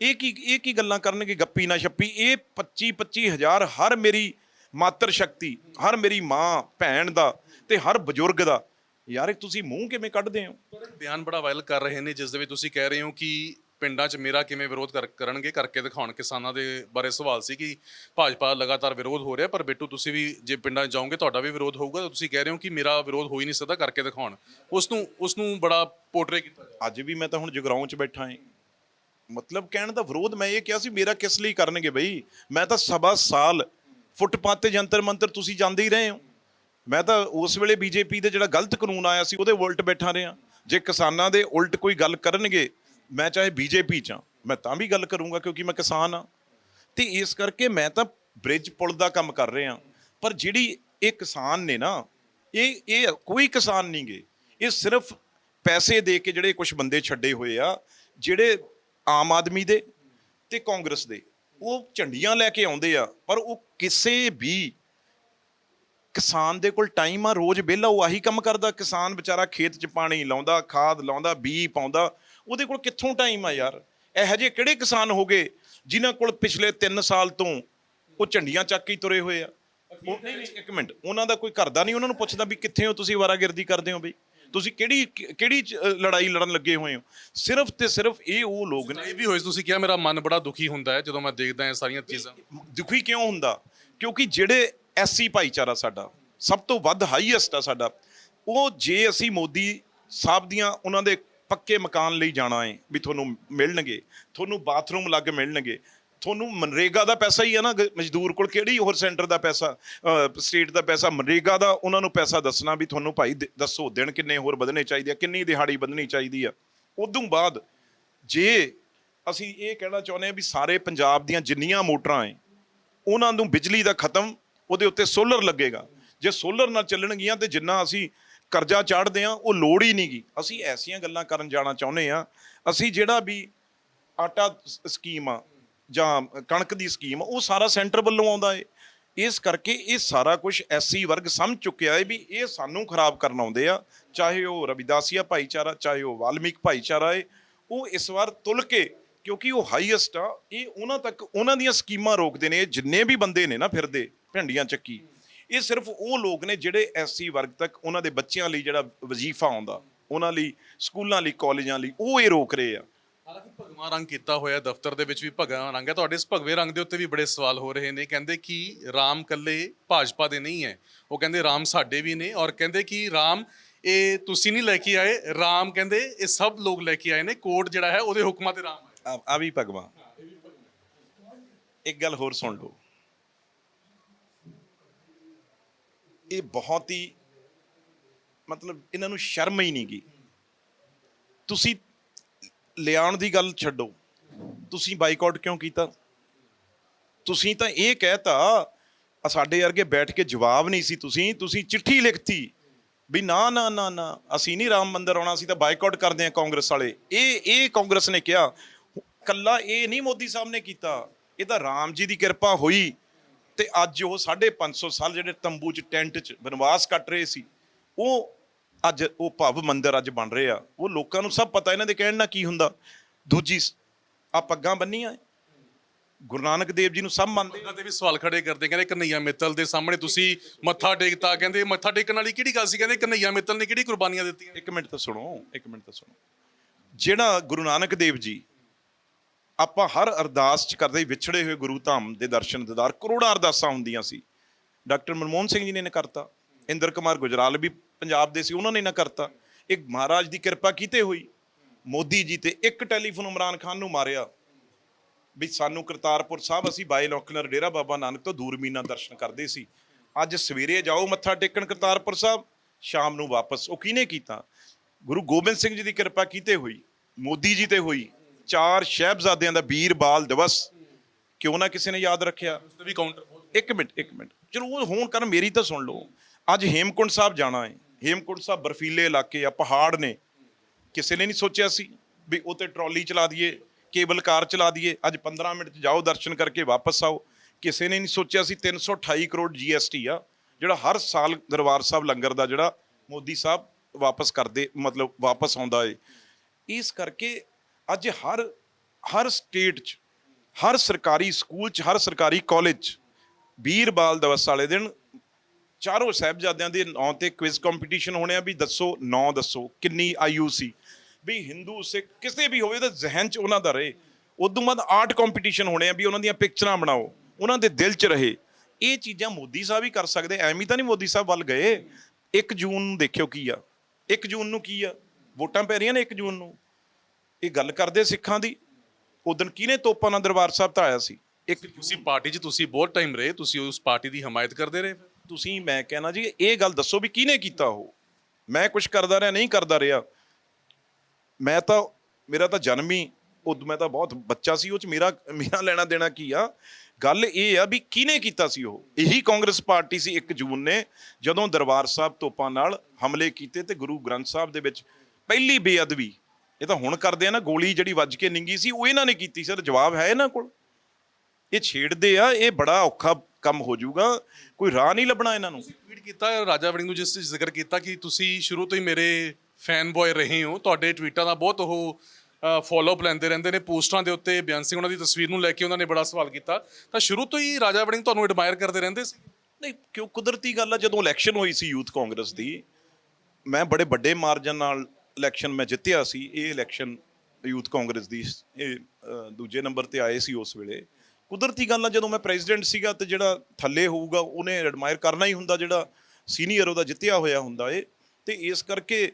ਇਹ ਕੀ ਇਹ ਕੀ ਗੱਲਾਂ ਕਰਨਗੇ ਗੱਪੀ ਨਾ ਛੱਪੀ? ਇਹ 25 25 ਹਜ਼ਾਰ ਹਰ ਮੇਰੀ ਮਾਤਰ ਸ਼ਕਤੀ, ਹਰ ਮੇਰੀ ਮਾਂ, ਭੈਣ ਦਾ ਤੇ ਹਰ ਬਜ਼ੁਰਗ ਦਾ ਯਾਰ ਤੁਸੀਂ ਮੂੰਹ ਕਿਵੇਂ ਕੱਢਦੇ ਹੋ? ਬਿਆਨ ਬੜਾ ਵਾਇਰਲ ਕਰ ਰਹੇ ਨੇ ਜਿਸ ਦੇ ਵਿੱਚ ਤੁਸੀਂ ਕਹਿ ਰਹੇ ਹੋ ਕਿ ਪਿੰਡਾਂ 'ਚ ਮੇਰਾ ਕਿਵੇਂ ਵਿਰੋਧ ਕਰ- ਕਰਨਗੇ? ਕਰਕੇ ਦਿਖਾਉਣ ਕਿਸਾਨਾਂ ਦੇ ਬਾਰੇ ਸਵਾਲ ਸੀ ਕਿ ਭਾਜਪਾ ਲਗਾਤਾਰ ਵਿਰੋਧ ਹੋ ਰਿਹਾ ਪਰ ਬਿੱਟੂ ਤੁਸੀਂ ਵੀ ਜੇ ਪਿੰਡਾਂ 'ਚ ਜਾਓਗੇ ਤੁਹਾਡਾ ਵੀ ਵਿਰੋਧ ਹੋਊਗਾ। ਤਾਂ ਤੁਸੀਂ ਕਹਿ ਰਹੇ ਹੋ ਕਿ ਮੇਰਾ ਵਿਰੋਧ ਹੋ ਹੀ ਨਹੀਂ ਸਕਦਾ ਕਰਕੇ ਦਿਖਾਉਣ। ਉਸ ਨੂੰ ਉਸ ਨੂੰ ਬੜਾ ਪੋਰਟਰੇ ਕੀਤਾ ਜਾ ਅੱਜ ਵੀ ਮੈਂ ਤਾਂ ਹੁਣ ਜਗਰਾਉਂ 'ਚ ਬੈਠਾ ਹਾਂ ਮਤਲਬ ਕਹਿਣ ਦਾ ਵਿਰੋਧ ਮੈਂ ਇਹ ਕਿਹਾ ਸੀ ਮੇਰਾ ਕਿਸ ਲਈ ਕਰਨਗੇ ਬਈ? ਮੈਂ ਤਾਂ ਸਵਾ ਸਾਲ ਫੁੱਟਪਾਥ ਤੇ ਜੰਤਰ ਮੰਤਰ ਤੁਸੀਂ ਜਾਂਦੇ ਹੀ ਰਹੇ ਹੋ। ਮੈਂ ਤਾਂ ਉਸ ਵੇਲੇ ਬੀਜੇਪੀ ਦੇ ਜਿਹੜਾ ਗਲਤ ਕਾਨੂੰਨ ਆਇਆ ਸੀ, ਉਹਦੇ ਉਲਟ ਬੈਠਾ ਰਿਹਾ। ਜੇ ਕਿਸਾਨਾਂ ਦੇ ਉਲਟ ਕੋਈ ਗੱਲ ਕਰਨਗੇ, ਮੈਂ ਚਾਹੇ ਬੀਜੇਪੀ ਚ ਹਾਂ, ਮੈਂ ਤਾਂ ਵੀ ਗੱਲ ਕਰੂੰਗਾ ਕਿਉਂਕਿ ਮੈਂ ਕਿਸਾਨ ਆ ਤੇ ਇਸ ਕਰਕੇ ਮੈਂ ਤਾਂ ਬ੍ਰਿਜ ਪੁਲ ਦਾ ਕੰਮ ਕਰ ਰਿਹਾ। ਪਰ ਜਿਹੜੀ ਇਹ ਕਿਸਾਨ ਨੇ ਨਾ, ਇਹ ਇਹ ਕੋਈ ਕਿਸਾਨ ਨਹੀਂ ਗੇ। ਇਹ ਸਿਰਫ ਪੈਸੇ ਦੇ ਕੇ ਜਿਹੜੇ ਕੁਝ ਬੰਦੇ ਛੱਡੇ ਹੋਏ ਆ, ਜਿਹੜੇ ਆਮ ਆਦਮੀ ਦੇ ਤੇ ਕਾਂਗਰਸ ਦੇ, ਉਹ ਝੰਡੀਆਂ ਲੈ ਕੇ ਆਉਂਦੇ ਆ, ਪਰ ਉਹ ਕਿਸੇ ਵੀ ਕਿਸਾਨ ਦੇ ਕੋਲ ਟਾਈਮ ਆ ਰੋਜ਼ ਵਿਹਲਾ ਉਹ ਆਹੀ ਕੰਮ ਕਰਦਾ। ਕਿਸਾਨ ਵਿਚਾਰਾ ਖੇਤ 'ਚ ਪਾਣੀ ਲਾਉਂਦਾ ਖਾਦ ਲਾਉਂਦਾ ਬੀ ਪਾਉਂਦਾ ਉਹਦੇ ਕੋਲ ਕਿੱਥੋਂ ਟਾਈਮ ਆ ਯਾਰ? ਇਹੋ ਜਿਹੇ ਕਿਹੜੇ ਕਿਸਾਨ ਹੋਗੇ ਜਿਨ੍ਹਾਂ ਕੋਲ ਪਿਛਲੇ 3 ਸਾਲ ਤੋਂ ਉਹ ਝੰਡੀਆਂ ਚੱਕ ਕੇ ਹੀ ਤੁਰੇ ਹੋਏ ਆ? ਉਹ ਨਹੀਂ ਨਹੀਂ ਇੱਕ ਮਿੰਟ ਉਹਨਾਂ ਦਾ ਕੋਈ ਕਰਦਾ ਨਹੀਂ? ਉਹਨਾਂ ਨੂੰ ਪੁੱਛਦਾ ਵੀ ਕਿੱਥੇ ਹੋ ਤੁਸੀਂ ਵਾਰਾਗਰਦੀ ਕਰਦੇ ਹੋ ਬਈ? ਤੁਸੀਂ ਕਿਹੜੀ ਕਿਹੜੀ ਲੜਾਈ ਲੜਨ ਲੱਗੇ ਹੋਏ ਹੋ? ਸਿਰਫ ਤੇ ਸਿਰਫ ਇਹ ਉਹ ਲੋਕ ਨੇ। ਇਹ ਵੀ ਹੋਏ ਤੁਸੀਂ ਕਿਹਾ ਮੇਰਾ ਮਨ ਬੜਾ ਦੁਖੀ ਹੁੰਦਾ ਹੈ ਜਦੋਂ ਮੈਂ ਦੇਖਦਾ ਇਹ ਸਾਰੀਆਂ ਚੀਜ਼ਾਂ। ਦੁਖੀ ਕਿਉਂ ਹੁੰਦਾ? ਕਿਉਂਕਿ ਜਿਹੜੇ ਐਸਸੀ ਭਾਈਚਾਰਾ ਸਾਡਾ, ਸਭ ਤੋਂ ਵੱਧ ਹਾਈਐਸਟ ਆ ਸਾਡਾ। ਉਹ ਜੇ ਅਸੀਂ ਮੋਦੀ ਸਾਹਿਬ ਦੀਆਂ ਉਹਨਾਂ ਦੇ ਪੱਕੇ ਮਕਾਨ ਲਈ ਜਾਣਾ ਹੈ ਵੀ ਤੁਹਾਨੂੰ ਮਿਲਣਗੇ, ਤੁਹਾਨੂੰ ਬਾਥਰੂਮ ਲੱਗ ਮਿਲਣਗੇ, ਤੁਹਾਨੂੰ ਮਨਰੇਗਾ ਦਾ ਪੈਸਾ ਹੀ ਹੈ ਨਾ, ਮਜ਼ਦੂਰ ਕੋਲ ਕਿਹੜੀ ਹੋਰ ਸੈਂਟਰ ਦਾ ਪੈਸਾ ਸਟੇਟ ਦਾ ਪੈਸਾ, ਮਨਰੇਗਾ ਦਾ ਉਹਨਾਂ ਨੂੰ ਪੈਸਾ ਦੱਸਣਾ ਵੀ ਤੁਹਾਨੂੰ ਭਾਈ ਦ- ਦੱਸੋ, ਦਿਨ ਕਿੰਨੇ ਹੋਰ ਵਧਣੇ ਚਾਹੀਦੇ ਆ, ਕਿੰਨੀ ਦਿਹਾੜੀ ਵਧਣੀ ਚਾਹੀਦੀ ਆ। ਉਦੋਂ ਬਾਅਦ ਜੇ ਅਸੀਂ ਇਹ ਕਹਿਣਾ ਚਾਹੁੰਦੇ ਆ ਵੀ ਸਾਰੇ ਪੰਜਾਬ ਦੀਆਂ ਜਿੰਨੀਆਂ ਮੋਟਰਾਂ ਐ ਉਹਨਾਂ ਨੂੰ ਬਿਜਲੀ ਦਾ ਖਤਮ ਉਹਦੇ ਉੱਤੇ ਸੋਲਰ ਲੱਗੇਗਾ। ਜੇ ਸੋਲਰ ਨਾਲ ਚੱਲਣਗੀਆਂ ਤੇ ਜਿੰਨਾ ਅਸੀਂ ਕਰਜ਼ਾ ਚਾੜਦੇ ਆ ਉਹ ਲੋੜ ਹੀ ਨਹੀਂਗੀ। ਅਸੀਂ ਐਸੀਆਂ ਗੱਲਾਂ ਕਰਨ ਜਾਣਾ ਚਾਹੁੰਦੇ ਆ ਅਸੀਂ ਜਿਹੜਾ ਵੀ ਆਟਾ ਸਕੀਮ ਆ ਜਾਂ ਕਣਕ ਦੀ ਸਕੀਮ ਆ, ਉਹ ਸਾਰਾ ਸੈਂਟਰ ਵੱਲੋਂ ਆਉਂਦਾ ਏ। ਇਸ ਕਰਕੇ ਇਹ ਸਾਰਾ ਕੁਝ ਐਸੀ ਵਰਗ ਸਮਝ ਚੁੱਕਿਆ ਹੈ ਵੀ ਇਹ ਸਾਨੂੰ ਖਰਾਬ ਕਰਨ ਆਉਂਦੇ ਆ। ਚਾਹੇ ਉਹ ਰਵਿਦਾਸੀਆ ਭਾਈਚਾਰਾ ਚਾਹੇ ਉਹ ਵਾਲਮੀਕ ਭਾਈਚਾਰਾ ਏ ਉਹ ਇਸ ਵਾਰ ਤੁਲ ਕੇ ਕਿਉਂਕਿ ਉਹ ਹਾਈਐਸਟ ਆ, ਇਹ ਉਹਨਾਂ ਤੱਕ, ਉਹਨਾਂ ਦੀਆਂ ਸਕੀਮਾਂ ਰੋਕਦੇ ਨੇ, ਜਿੰਨੇ ਵੀ ਬੰਦੇ ਨੇ ਨਾ ਫਿਰਦੇ, ਭਿੰਡੀਆਂ ਚੱਕੀ, ਇਹ ਸਿਰਫ ਉਹ ਲੋਕ ਨੇ ਜਿਹੜੇ ਐਸਸੀ ਵਰਗ ਤੱਕ ਉਹਨਾਂ ਦੇ ਬੱਚਿਆਂ ਲਈ ਜਿਹੜਾ ਵਜ਼ੀਫਾ ਆਉਂਦਾ, ਉਹਨਾਂ ਲਈ, ਸਕੂਲਾਂ ਲਈ, ਕਾਲਜਾਂ ਲਈ, ਉਹ ਇਹ ਰੋਕ ਰਹੇ ਆ। ਹਾਲਾਂਕਿ ਭਗਵਾ ਰੰਗ ਕੀਤਾ ਹੋਇਆ ਦਫ਼ਤਰ ਦੇ ਵਿੱਚ ਵੀ ਭਗਵਾ ਰੰਗ ਹੈ, ਤੁਹਾਡੇ ਇਸ ਭਗਵੇ ਰੰਗ ਦੇ ਉੱਤੇ ਵੀ ਬੜੇ ਸਵਾਲ ਹੋ ਰਹੇ ਨੇ, ਕਹਿੰਦੇ ਕਿ ਰਾਮ ਕੱਲੇ ਭਾਜਪਾ ਦੇ ਨਹੀਂ ਹੈ, ਉਹ ਕਹਿੰਦੇ ਰਾਮ ਸਾਡੇ ਵੀ ਨੇ, ਔਰ ਕਹਿੰਦੇ ਕਿ ਰਾਮ, ਇਹ ਤੁਸੀਂ ਨਹੀਂ ਲੈ ਕੇ ਆਏ, ਰਾਮ ਕਹਿੰਦੇ ਇਹ ਸਭ ਲੋਕ ਲੈ ਕੇ ਆਏ ਨੇ, ਕੋਰਟ ਜਿਹੜਾ ਹੈ ਉਹਦੇ ਹੁਕਮਾਂ ਤੇ ਰਾਮ ਆ ਵੀ ਭਗਵਾਨ। ਇੱਕ ਗੱਲ ਹੋਰ ਸੁਣ ਲਓ। ਇਹ ਬਹੁਤ ਹੀ ਮਤਲਬ ਇਹਨਾਂ ਨੂੰ ਸ਼ਰਮ ਹੀ ਨਹੀਂ ਗਈ। ਤੁਸੀਂ ਲਿਆਉਣ ਦੀ ਗੱਲ ਛੱਡੋ। ਤੁਸੀਂ ਬਾਈਕਾਟ ਕਿਉਂ ਕੀਤਾ? ਤੁਸੀਂ ਤਾਂ ਇਹ ਕਹਿਤਾ, ਆ ਸਾਡੇ ਵਰਗੇ ਬੈਠ ਕੇ ਜਵਾਬ ਨਹੀਂ ਸੀ ਤੁਸੀਂ। ਤੁਸੀਂ ਚਿੱਠੀ ਲਿਖਤੀ ਵੀ ਨਾ ਨਾ ਨਾ ਨਾ, ਅਸੀਂ ਨਹੀਂ ਰਾਮ ਮੰਦਿਰ ਆਉਣਾ ਸੀ ਤਾਂ ਬਾਈਕਾਟ ਕਰਦੇ ਆ ਕਾਂਗਰਸ ਵਾਲੇ। ਇਹ ਇਹ ਕਾਂਗਰਸ ਨੇ ਕਿਹਾ। ਕੱਲਾ ਇਹ ਨਹੀਂ ਮੋਦੀ ਸਾਹਿਬ ਨੇ ਕੀਤਾ। ਇਹ ਤਾਂ ਰਾਮ ਜੀ ਦੀ ਕਿਰਪਾ ਹੋਈ ਤੇ ਅੱਜ ਉਹ 550 ਸਾਲ ਜਿਹੜੇ ਤੰਬੂ 'ਚ ਟੈਂਟ 'ਚ ਬਨਵਾਸ ਕੱਟ ਰਹੇ ਸੀ ਉਹ ਅੱਜ ਉਹ ਭਵ ਮੰਦਿਰ ਅੱਜ ਬਣ ਰਹੇ ਆ। ਉਹ ਲੋਕਾਂ ਨੂੰ ਸਭ ਪਤਾ ਇਹਨਾਂ ਦੇ ਕਹਿਣ ਨਾਲ ਕੀ ਹੁੰਦਾ। ਦੂਜੀ ਆ ਪੱਗਾਂ ਬੰਨੀਆਂ। ਗੁਰੂ ਨਾਨਕ ਦੇਵ ਜੀ ਨੂੰ ਸਭ ਮੰਨਦੇ ਉਹਨਾਂ ਤੇ ਵੀ ਸਵਾਲ ਖੜੇ ਕਰਦੇ ਕਹਿੰਦੇ ਕਨਈਆ ਮਿੱਤਲ ਦੇ ਸਾਹਮਣੇ ਤੁਸੀਂ ਮੱਥਾ ਟੇਕਤਾ ਕਹਿੰਦੇ ਮੱਥਾ ਟੇਕਣ ਵਾਲੀ ਕਿਹੜੀ ਗੱਲ ਸੀ? ਕਹਿੰਦੇ ਕਨਈਆ ਮਿੱਤਲ ਨੇ ਕਿਹੜੀ ਕੁਰਬਾਨੀਆਂ ਦਿੱਤੀਆਂ? ਇੱਕ ਮਿੰਟ ਤਾਂ ਸੁਣੋ ਇੱਕ ਮਿੰਟ ਤਾਂ ਸੁਣੋ। ਜਿਹੜਾ ਗੁਰੂ ਨਾਨਕ ਦੇਵ ਜੀ ਆਪਾਂ ਹਰ ਅਰਦਾਸ ਚ ਕਰਦੇ ਵਿਛੜੇ ਹੋਏ ਗੁਰੂ ਧਾਮ ਦੇ ਦਰਸ਼ਨ ਦਿਦਾਰ ਕਰੋੜਾਂ ਅਰਦਾਸਾਂ ਹੁੰਦੀਆਂ ਸੀ। ਡਾਕਟਰ ਮਨਮੋਹਨ ਸਿੰਘ ਜੀ ਨੇ ਨਾ ਕਰਤਾ। ਇੰਦਰ ਕੁਮਾਰ ਗੁਜਰਾਲ ਵੀ ਪੰਜਾਬ ਦੇ ਸੀ, ਉਹਨਾਂ ਨੇ ਨਾ ਕਰਤਾ। ਇੱਕ ਮਹਾਰਾਜ ਦੀ ਕਿਰਪਾ ਕੀਤੇ ਹੋਈ। ਮੋਦੀ ਜੀ ਤੇ ਇੱਕ ਟੈਲੀਫੋਨ ਇਮਰਾਨ ਖਾਨ ਨੂੰ ਮਾਰਿਆ। ਵੀ ਸਾਨੂੰ ਕਰਤਾਰਪੁਰ ਸਾਹਿਬ ਅਸੀਂ ਬਾਈ ਲੋਕਨਰ ਡੇਰਾ ਬਾਬਾ ਨਾਨਕ ਤੋਂ ਦੂਰਮੀਨਾ ਦਰਸ਼ਨ ਕਰਦੇ ਸੀ। ਅੱਜ ਸਵੇਰੇ ਜਾਓ, ਮੱਥਾ ਟੇਕਣ ਕਰਤਾਰਪੁਰ ਸਾਹਿਬ। ਸ਼ਾਮ ਨੂੰ ਵਾਪਸ। ਉਹ ਕਿਹਨੇ ਕੀਤਾ? ਗੁਰੂ ਗੋਬਿੰਦ ਸਿੰਘ ਜੀ ਦੀ ਕਿਰਪਾ ਕੀਤੇ ਹੋਈ। ਮੋਦੀ ਜੀ ਤੇ ਹੋਈ। ਚਾਰ ਸ਼ਹਿਬਜ਼ਾਦਿਆਂ ਦਾ ਵੀਰ ਬਾਲ ਦਿਵਸ ਕਿਉਂ ਨਾ ਕਿਸੇ ਨੇ ਯਾਦ ਰੱਖਿਆ? ਉਸ ਤੇ ਵੀ ਕਾਊਂਟਰ ਇੱਕ ਮਿੰਟ ਇੱਕ ਮਿੰਟ। ਚਲੋ ਉਹ ਹੋਣ ਕਰ ਮੇਰੀ ਤਾਂ ਸੁਣ ਲਓ। ਅੱਜ ਹੇਮਕੁੰਡ ਸਾਹਿਬ ਜਾਣਾ ਹੈ। ਹੇਮਕੁੰਟ ਸਾਹਿਬ ਬਰਫੀਲੇ ਇਲਾਕੇ ਆ ਪਹਾੜ ਨੇ। ਕਿਸੇ ਨੇ ਨਹੀਂ ਸੋਚਿਆ ਸੀ ਵੀ ਉੱਤੇ ਟਰਾਲੀ ਚਲਾ ਦਈਏ ਕੇਬਲ ਕਾਰ ਚਲਾ ਦਈਏ। ਅੱਜ 15 ਮਿੰਟ 'ਚ ਜਾਓ ਦਰਸ਼ਨ ਕਰਕੇ ਵਾਪਸ ਆਓ। ਕਿਸੇ ਨੇ ਨਹੀਂ ਸੋਚਿਆ ਸੀ 328 ਕਰੋੜ ਜੀਐਸਟੀ ਆ ਜਿਹੜਾ ਹਰ ਸਾਲ ਦਰਬਾਰ ਸਾਹਿਬ ਲੰਗਰ ਦਾ ਜਿਹੜਾ ਮੋਦੀ ਸਾਹਿਬ ਵਾਪਸ ਕਰਦੇ ਮਤਲਬ ਵਾਪਸ ਆਉਂਦਾ ਏ। ਇਸ ਕਰਕੇ ਅੱਜ ਹਰ ਹਰ ਸਟੇਟ 'ਚ, ਹਰ ਸਰਕਾਰੀ ਸਕੂਲ 'ਚ, ਹਰ ਸਰਕਾਰੀ ਕਾਲਜ 'ਚ ਵੀਰ ਬਾਲ ਦਿਵਸ ਵਾਲੇ ਦਿਨ ਚਾਰੋਂ ਸਾਹਿਬਜ਼ਾਦਿਆਂ ਦੇ ਨਾਂ ਤੇ ਕੁਇਜ਼ ਕੰਪੀਟੀਸ਼ਨ ਹੋਣੇ ਆ ਵੀ ਦੱਸੋ, ਨਾਂ ਦੱਸੋ, ਕਿੰਨੀ ਆਯੂ ਸੀ। ਵੀ ਹਿੰਦੂ, ਸਿੱਖ ਕਿਸੇ ਵੀ ਹੋਵੇ ਤਾਂ ਜ਼ਿਹਨ 'ਚ ਉਹਨਾਂ ਦਾ ਰਹੇ। ਉਦੋਂ ਬਾਅਦ ਆਰਟ ਕੰਪੀਟੀਸ਼ਨ ਹੋਣੇ ਆ ਵੀ ਉਹਨਾਂ ਦੀਆਂ ਪਿਕਚਰਾਂ ਬਣਾਓ, ਉਹਨਾਂ ਦੇ ਦਿਲ 'ਚ ਰਹੇ। ਇਹ ਚੀਜ਼ਾਂ ਮੋਦੀ ਸਾਹਿਬ ਹੀ ਕਰ ਸਕਦੇ, ਐਵੇਂ ਤਾਂ ਨਹੀਂ ਮੋਦੀ ਸਾਹਿਬ ਵੱਲ ਗਏ। 1 ਜੂਨ ਨੂੰ ਦੇਖਿਓ ਕੀ ਆ। 1 ਜੂਨ ਨੂੰ ਕੀ ਆ? ਵੋਟਾਂ ਪੈ ਰਹੀਆਂ ਨੇ 1 ਜੂਨ ਨੂੰ। ਇਹ ਗੱਲ ਕਰਦੇ ਸਿੱਖਾਂ ਦੀ। ਉਦੋਂ ਕਿਹਨੇ ਤੋਪਾਂ ਨਾਲ ਦਰਬਾਰ ਸਾਹਿਬ ਤਾਂ ਆਇਆ ਸੀ? ਇੱਕ ਤੁਸੀਂ ਪਾਰਟੀ 'ਚ ਤੁਸੀਂ ਬਹੁਤ ਟਾਈਮ ਰਹੇ ਤੁਸੀਂ ਉਸ ਪਾਰਟੀ ਦੀ ਹਮਾਇਤ ਕਰਦੇ ਰਹੇ। ਤੁਸੀਂ ਮੈਂ ਕਹਿਣਾ ਜੀ ਇਹ ਗੱਲ ਦੱਸੋ ਵੀ ਕਿਹਨੇ ਕੀਤਾ ਉਹ? ਮੈਂ ਕੁਝ ਕਰਦਾ ਰਿਹਾ ਨਹੀਂ ਕਰਦਾ ਰਿਹਾ। ਮੈਂ ਤਾਂ ਮੇਰਾ ਤਾਂ ਜਨਮ ਹੀ ਉਦੋਂ ਮੈਂ ਤਾਂ ਬਹੁਤ ਬੱਚਾ ਸੀ ਉਹ ਚ ਮੇਰਾ ਮੇਰਾ ਲੈਣਾ ਦੇਣਾ ਕੀ ਆ? ਗੱਲ ਇਹ ਆ ਵੀ ਕਿਹਨੇ ਕੀਤਾ ਸੀ ਉਹ? ਇਹੀ ਕਾਂਗਰਸ ਪਾਰਟੀ ਸੀ 1 ਜੂਨ ਨੇ ਜਦੋਂ ਦਰਬਾਰ ਸਾਹਿਬ ਤੋਪਾਂ ਨਾਲ ਹਮਲੇ ਕੀਤੇ ਤੇ ਗੁਰੂ ਗ੍ਰੰਥ ਸਾਹਿਬ ਦੇ ਵਿੱਚ ਪਹਿਲੀ ਬੇਅਦਬੀ ਇਹ ਤਾਂ ਹੁਣ ਕਰਦੇ ਆ ਨਾ ਗੋਲੀ ਜਿਹੜੀ ਵੱਜ ਕੇ ਨਿੰਗੀ ਸੀ ਉਹ ਇਹਨਾਂ ਨੇ ਕੀਤੀ ਸਰ ਜਵਾਬ ਹੈ ਇਹਨਾਂ ਕੋਲ। ਇਹ ਛੇੜਦੇ ਆ ਇਹ ਬੜਾ ਔਖਾ ਕੰਮ ਹੋ ਜਾਊਗਾ ਕੋਈ ਰਾਹ ਨਹੀਂ ਲੱਭਣਾ ਇਹਨਾਂ ਨੂੰ। ਟਵੀਟ ਕੀਤਾ ਰਾਜਾ ਵੜਿੰਗ ਨੂੰ ਜਿਸ 'ਚ ਜ਼ਿਕਰ ਕੀਤਾ ਕਿ ਤੁਸੀਂ ਸ਼ੁਰੂ ਤੋਂ ਹੀ ਮੇਰੇ ਫੈਨ ਬॉय ਰਹੇ ਹੋ ਤੁਹਾਡੇ ਟਵੀਟਾਂ ਦਾ ਬਹੁਤ ਉਹ ਫਾਲੋਅਪ ਲੈਂਦੇ ਰਹਿੰਦੇ ਨੇ ਪੋਸਟਾਂ ਦੇ ਉੱਤੇ ਬਿਆਨ ਸਿੰਘ ਉਹਨਾਂ ਦੀ ਤਸਵੀਰ ਨੂੰ ਲੈ ਕੇ ਉਹਨਾਂ ਨੇ ਬੜਾ ਸਵਾਲ ਕੀਤਾ। ਤਾਂ ਸ਼ੁਰੂ ਤੋਂ ਹੀ ਰਾਜਾ ਵੜਿੰਗ ਤੁਹਾਨੂੰ ਐਡਮਾਇਰ ਕਰਦੇ ਰਹਿੰਦੇ ਸੀ? ਨਹੀਂ ਕਿਉਂ ਕੁਦਰਤੀ ਗੱਲ ਆ ਜਦੋਂ ਇਲੈਕਸ਼ਨ ਹੋਈ ਸੀ ਯੂਥ ਕਾਂਗਰਸ ਦੀ ਮੈਂ ਬੜੇ ਵੱਡੇ ਮਾਰਜਨ ਨਾਲ ਇਲੈਕਸ਼ਨ ਮੈਂ ਜਿੱਤਿਆ ਸੀ ਇਹ ਇਲੈਕਸ਼ਨ ਯੂਥ ਕਾਂਗਰਸ ਦੀ ਇਹ ਦੂਜੇ ਨੰਬਰ ਤੇ ਆਏ ਸੀ ਉਸ ਵੇਲੇ। ਕੁਦਰਤੀ ਗੱਲ ਆ ਜਦੋਂ ਮੈਂ ਪ੍ਰੈਜ਼ੀਡੈਂਟ ਸੀਗਾ ਤੇ ਜਿਹੜਾ ਥੱਲੇ ਹੋਊਗਾ ਉਹਨੇ ਐਡਮਾਇਰ ਕਰਨਾ ਹੀ ਹੁੰਦਾ ਜਿਹੜਾ ਸੀਨੀਅਰ ਉਹਦਾ ਜਿੱਤਿਆ ਹੋਇਆ ਹੁੰਦਾ ਏ। ਤੇ ਇਸ ਕਰਕੇ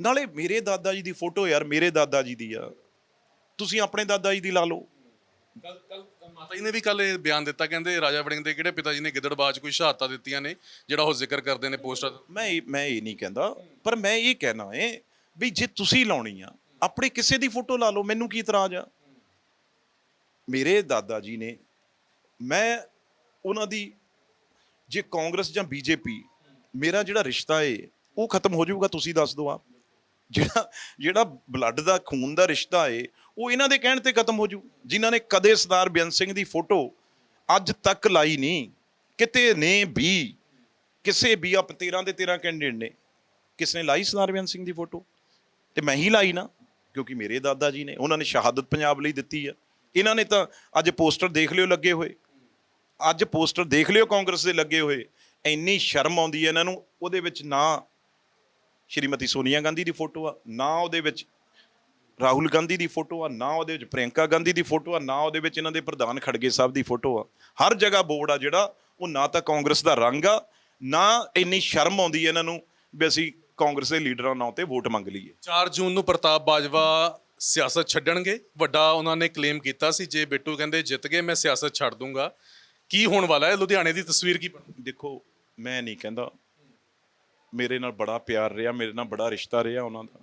ਨਾਲੇ ਮੇਰੇ ਦਾਦਾ ਜੀ ਦੀ ਫੋਟੋ ਯਾਰ ਮੇਰੇ ਦਾਦਾ ਜੀ ਦੀ ਆ। ਤੁਸੀਂ ਆਪਣੇ ਦਾਦਾ ਜੀ ਦੀ ਲਾ ਲਓ। ਕੱਲ ਕੱਲ ਮਾਤਾ ਜੀ ਨੇ ਵੀ ਕੱਲ ਇਹ ਬਿਆਨ ਦਿੱਤਾ ਕਹਿੰਦੇ ਰਾਜਾ ਵੜਿੰਗ ਦੇ ਕਿਹੜੇ ਪਿਤਾ ਜੀ ਨੇ ਗਿੱਦੜਬਾਜ਼ ਕੋਈ ਸ਼ਹਾਦਤਾਂ ਦਿੱਤੀਆਂ ਨੇ ਜਿਹੜਾ ਉਹ ਜ਼ਿਕਰ ਕਰਦੇ ਨੇ ਪੋਸਟਾਂ ਤੇ ਮੈਂ ਮੈਂ ਇਹ ਨਹੀਂ ਕਹਿੰਦਾ ਪਰ ਮੈਂ ਇਹ ਕਹਿਣਾ ਏ ਵੀ ਜੇ ਤੁਸੀਂ ਲਾਉਣੀ ਆ, ਆਪਣੇ ਕਿਸੇ ਦੀ ਫੋਟੋ ਲਾ ਲਓ, ਮੈਨੂੰ ਕੀ ਇਤਰਾਜ਼ ਆ? ਮੇਰੇ ਦਾਦਾ ਜੀ ਨੇ, ਮੈਂ ਉਹਨਾਂ ਦੀ, ਜੇ ਕਾਂਗਰਸ ਜਾਂ ਬੀਜੇਪੀ, ਮੇਰਾ ਜਿਹੜਾ ਰਿਸ਼ਤਾ ਏ, ਉਹ ਖਤਮ ਹੋ ਜਾਊਗਾ, ਤੁਸੀਂ ਦੱਸ ਦਿਓ ਆਪ। ਜਿਹੜਾ ਜਿਹੜਾ ਬਲੱਡ ਦਾ, ਖੂਨ ਦਾ ਰਿਸ਼ਤਾ ਏ, ਉਹ ਇਹਨਾਂ ਦੇ ਕਹਿਣ ਤੇ ਖਤਮ ਹੋ ਜੂ ਜਿਨ੍ਹਾਂ ਨੇ ਕਦੇ ਸਰਦਾਰ ਬੇਅੰਤ ਸਿੰਘ ਦੀ ਫੋਟੋ ਅੱਜ ਤੱਕ ਲਾਈ ਨਹੀਂ। ਕਿਤੇ ਨੇ ਵੀ, ਕਿਸੇ ਵੀ ਆਪ 13 ਦੇ 13 ਕੈਂਡੀਡੇਟ ਨੇ, ਕਿਸ ਨੇ ਲਾਈ ਸਰਦਾਰ ਬੇਅੰਤ ਸਿੰਘ ਦੀ ਫੋਟੋ? ਤੇ ਮੈਂ ਹੀ ਲਾਈ ਨਾ, ਕਿਉਂਕਿ ਮੇਰੇ ਦਾਦਾ ਜੀ ਨੇ, ਉਹਨਾਂ ਨੇ ਸ਼ਹਾਦਤ ਪੰਜਾਬ ਲਈ ਦਿੱਤੀ ਆ। ਇਹਨਾਂ ਨੇ ਤਾਂ ਅੱਜ ਪੋਸਟਰ ਦੇਖ ਲਿਓ ਲੱਗੇ ਹੋਏ। ਅੱਜ ਪੋਸਟਰ ਦੇਖ ਲਿਓ ਕਾਂਗਰਸ ਦੇ ਲੱਗੇ ਹੋਏ। ਇੰਨੀ ਸ਼ਰਮ ਆਉਂਦੀ ਹੈ ਇਹਨਾਂ ਨੂੰ, ਉਹਦੇ ਵਿੱਚ ਨਾ ਸ਼੍ਰੀਮਤੀ ਸੋਨੀਆ ਗਾਂਧੀ ਦੀ ਫੋਟੋ ਆ, ਨਾ ਉਹਦੇ ਵਿੱਚ ਰਾਹੁਲ ਗਾਂਧੀ ਦੀ ਫੋਟੋ ਆ, ਨਾ ਉਹਦੇ ਵਿੱਚ ਪ੍ਰਿਯੰਕਾ ਗਾਂਧੀ ਦੀ ਫੋਟੋ ਆ, ਨਾ ਉਹਦੇ ਵਿੱਚ ਇਹਨਾਂ ਦੇ ਪ੍ਰਧਾਨ ਖੜਗੇ ਸਾਹਿਬ ਦੀ ਫੋਟੋ ਆ। ਹਰ ਜਗ੍ਹਾ ਬੋਰਡ ਆ ਜਿਹੜਾ, ਉਹ ਨਾ ਤਾਂ ਕਾਂਗਰਸ ਦਾ ਰੰਗ ਆ, ਨਾ ਇੰਨੀ ਸ਼ਰਮ ਆਉਂਦੀ ਹੈ ਇਹਨਾਂ ਨੂੰ ਵੀ ਅਸੀਂ ਕਾਂਗਰਸ ਦੇ ਲੀਡਰਾਂ ਨਾਂ ਤੇ ਵੋਟ ਮੰਗ ਲਈਏ। 4 ਜੂਨ ਨੂੰ ਪ੍ਰਤਾਪ ਬਾਜਵਾ ਸਿਆਸਤ ਛੱਡਣਗੇ। ਵੱਡਾ ਉਹਨਾਂ ਨੇ ਕਲੇਮ ਕੀਤਾ ਸੀ ਜੇ ਬਿੱਟੂ ਕਹਿੰਦੇ ਜਿੱਤ ਗਏ ਮੈਂ ਸਿਆਸਤ ਛੱਡ ਦੂੰਗਾ। ਕੀ ਹੋਣ ਵਾਲਾ ਹੈ? ਲੁਧਿਆਣੇ ਦੀ ਤਸਵੀਰ ਕੀ ਬਣੀ ਦੇਖੋ ਮੈਂ ਨਹੀਂ ਕਹਿੰਦਾ। ਮੇਰੇ ਨਾਲ ਬੜਾ ਪਿਆਰ ਰਿਹਾ ਮੇਰੇ ਨਾਲ ਬੜਾ ਰਿਸ਼ਤਾ ਰਿਹਾ ਉਹਨਾਂ ਦਾ।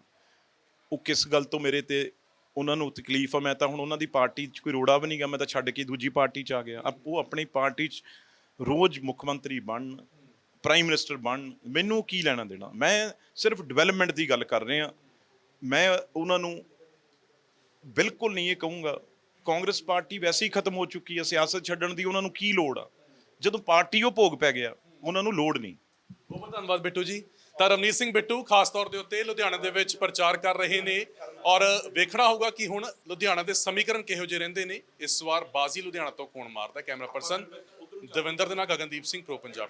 ਉਹ ਕਿਸ ਗੱਲ ਤੋਂ ਮੇਰੇ ਤੇ ਉਹਨਾਂ ਨੂੰ ਤਕਲੀਫ ਆ? ਮੈਂ ਤਾਂ ਹੁਣ ਉਹਨਾਂ ਦੀ ਪਾਰਟੀ 'ਚ ਕੋਈ ਰੋੜਾ ਵੀ ਨਹੀਂ ਗਾ ਮੈਂ ਤਾਂ ਛੱਡ ਕੇ ਦੂਜੀ ਪਾਰਟੀ 'ਚ ਆ ਗਿਆ। ਉਹ ਆਪਣੀ ਪਾਰਟੀ 'ਚ ਰੋਜ਼ ਮੁੱਖ ਮੰਤਰੀ ਬਣਨ। ਪ੍ਰਾਈਮ ਮਿਨਿਸਟਰ ਬਣਨ ਮੈਨੂੰ ਕੀ ਲੈਣਾ ਦੇਣਾ? ਮੈਂ ਸਿਰਫ ਡਿਵੈਲਪਮੈਂਟ ਦੀ ਗੱਲ ਕਰ ਰਿਹਾ। ਮੈਂ ਉਹਨਾਂ ਨੂੰ ਬਿਲਕੁਲ ਨਹੀਂ ਇਹ ਕਹੂੰਗਾ। ਕਾਂਗਰਸ ਪਾਰਟੀ ਵੈਸੇ ਹੀ ਖਤਮ ਹੋ ਚੁੱਕੀ ਹੈ ਸਿਆਸਤ ਛੱਡਣ ਦੀ ਉਹਨਾਂ ਨੂੰ ਕੀ ਲੋੜ ਆ? ਜਦੋਂ ਪਾਰਟੀ ਉਹ ਭੋਗ ਪੈ ਗਿਆ, ਉਹਨਾਂ ਨੂੰ ਲੋੜ ਨਹੀਂ। ਬਹੁਤ ਬਹੁਤ ਧੰਨਵਾਦ ਬਿੱਟੂ ਜੀ। ਤਾਂ ਰਵਨੀਤ ਸਿੰਘ ਬਿੱਟੂ ਖਾਸ ਤੌਰ ਦੇ ਉੱਤੇ ਲੁਧਿਆਣਾ ਦੇ ਵਿੱਚ ਪ੍ਰਚਾਰ ਕਰ ਰਹੇ ਨੇ ਔਰ ਵੇਖਣਾ ਹੋਊਗਾ ਕਿ ਹੁਣ ਲੁਧਿਆਣਾ ਦੇ ਸਮੀਕਰਨ ਕਿਹੋ ਜਿਹੇ ਰਹਿੰਦੇ ਨੇ। ਇਸ ਵਾਰ ਬਾਜ਼ੀ ਲੁਧਿਆਣਾ ਤੋਂ ਕੌਣ ਮਾਰਦਾ ਕੈਮਰਾ ਪਰਸਨ? ਦਵਿੰਦਰ ਦੇ ਨਾਲ ਗਗਨਦੀਪ ਸਿੰਘ, ਪ੍ਰੋ ਪੰਜਾਬ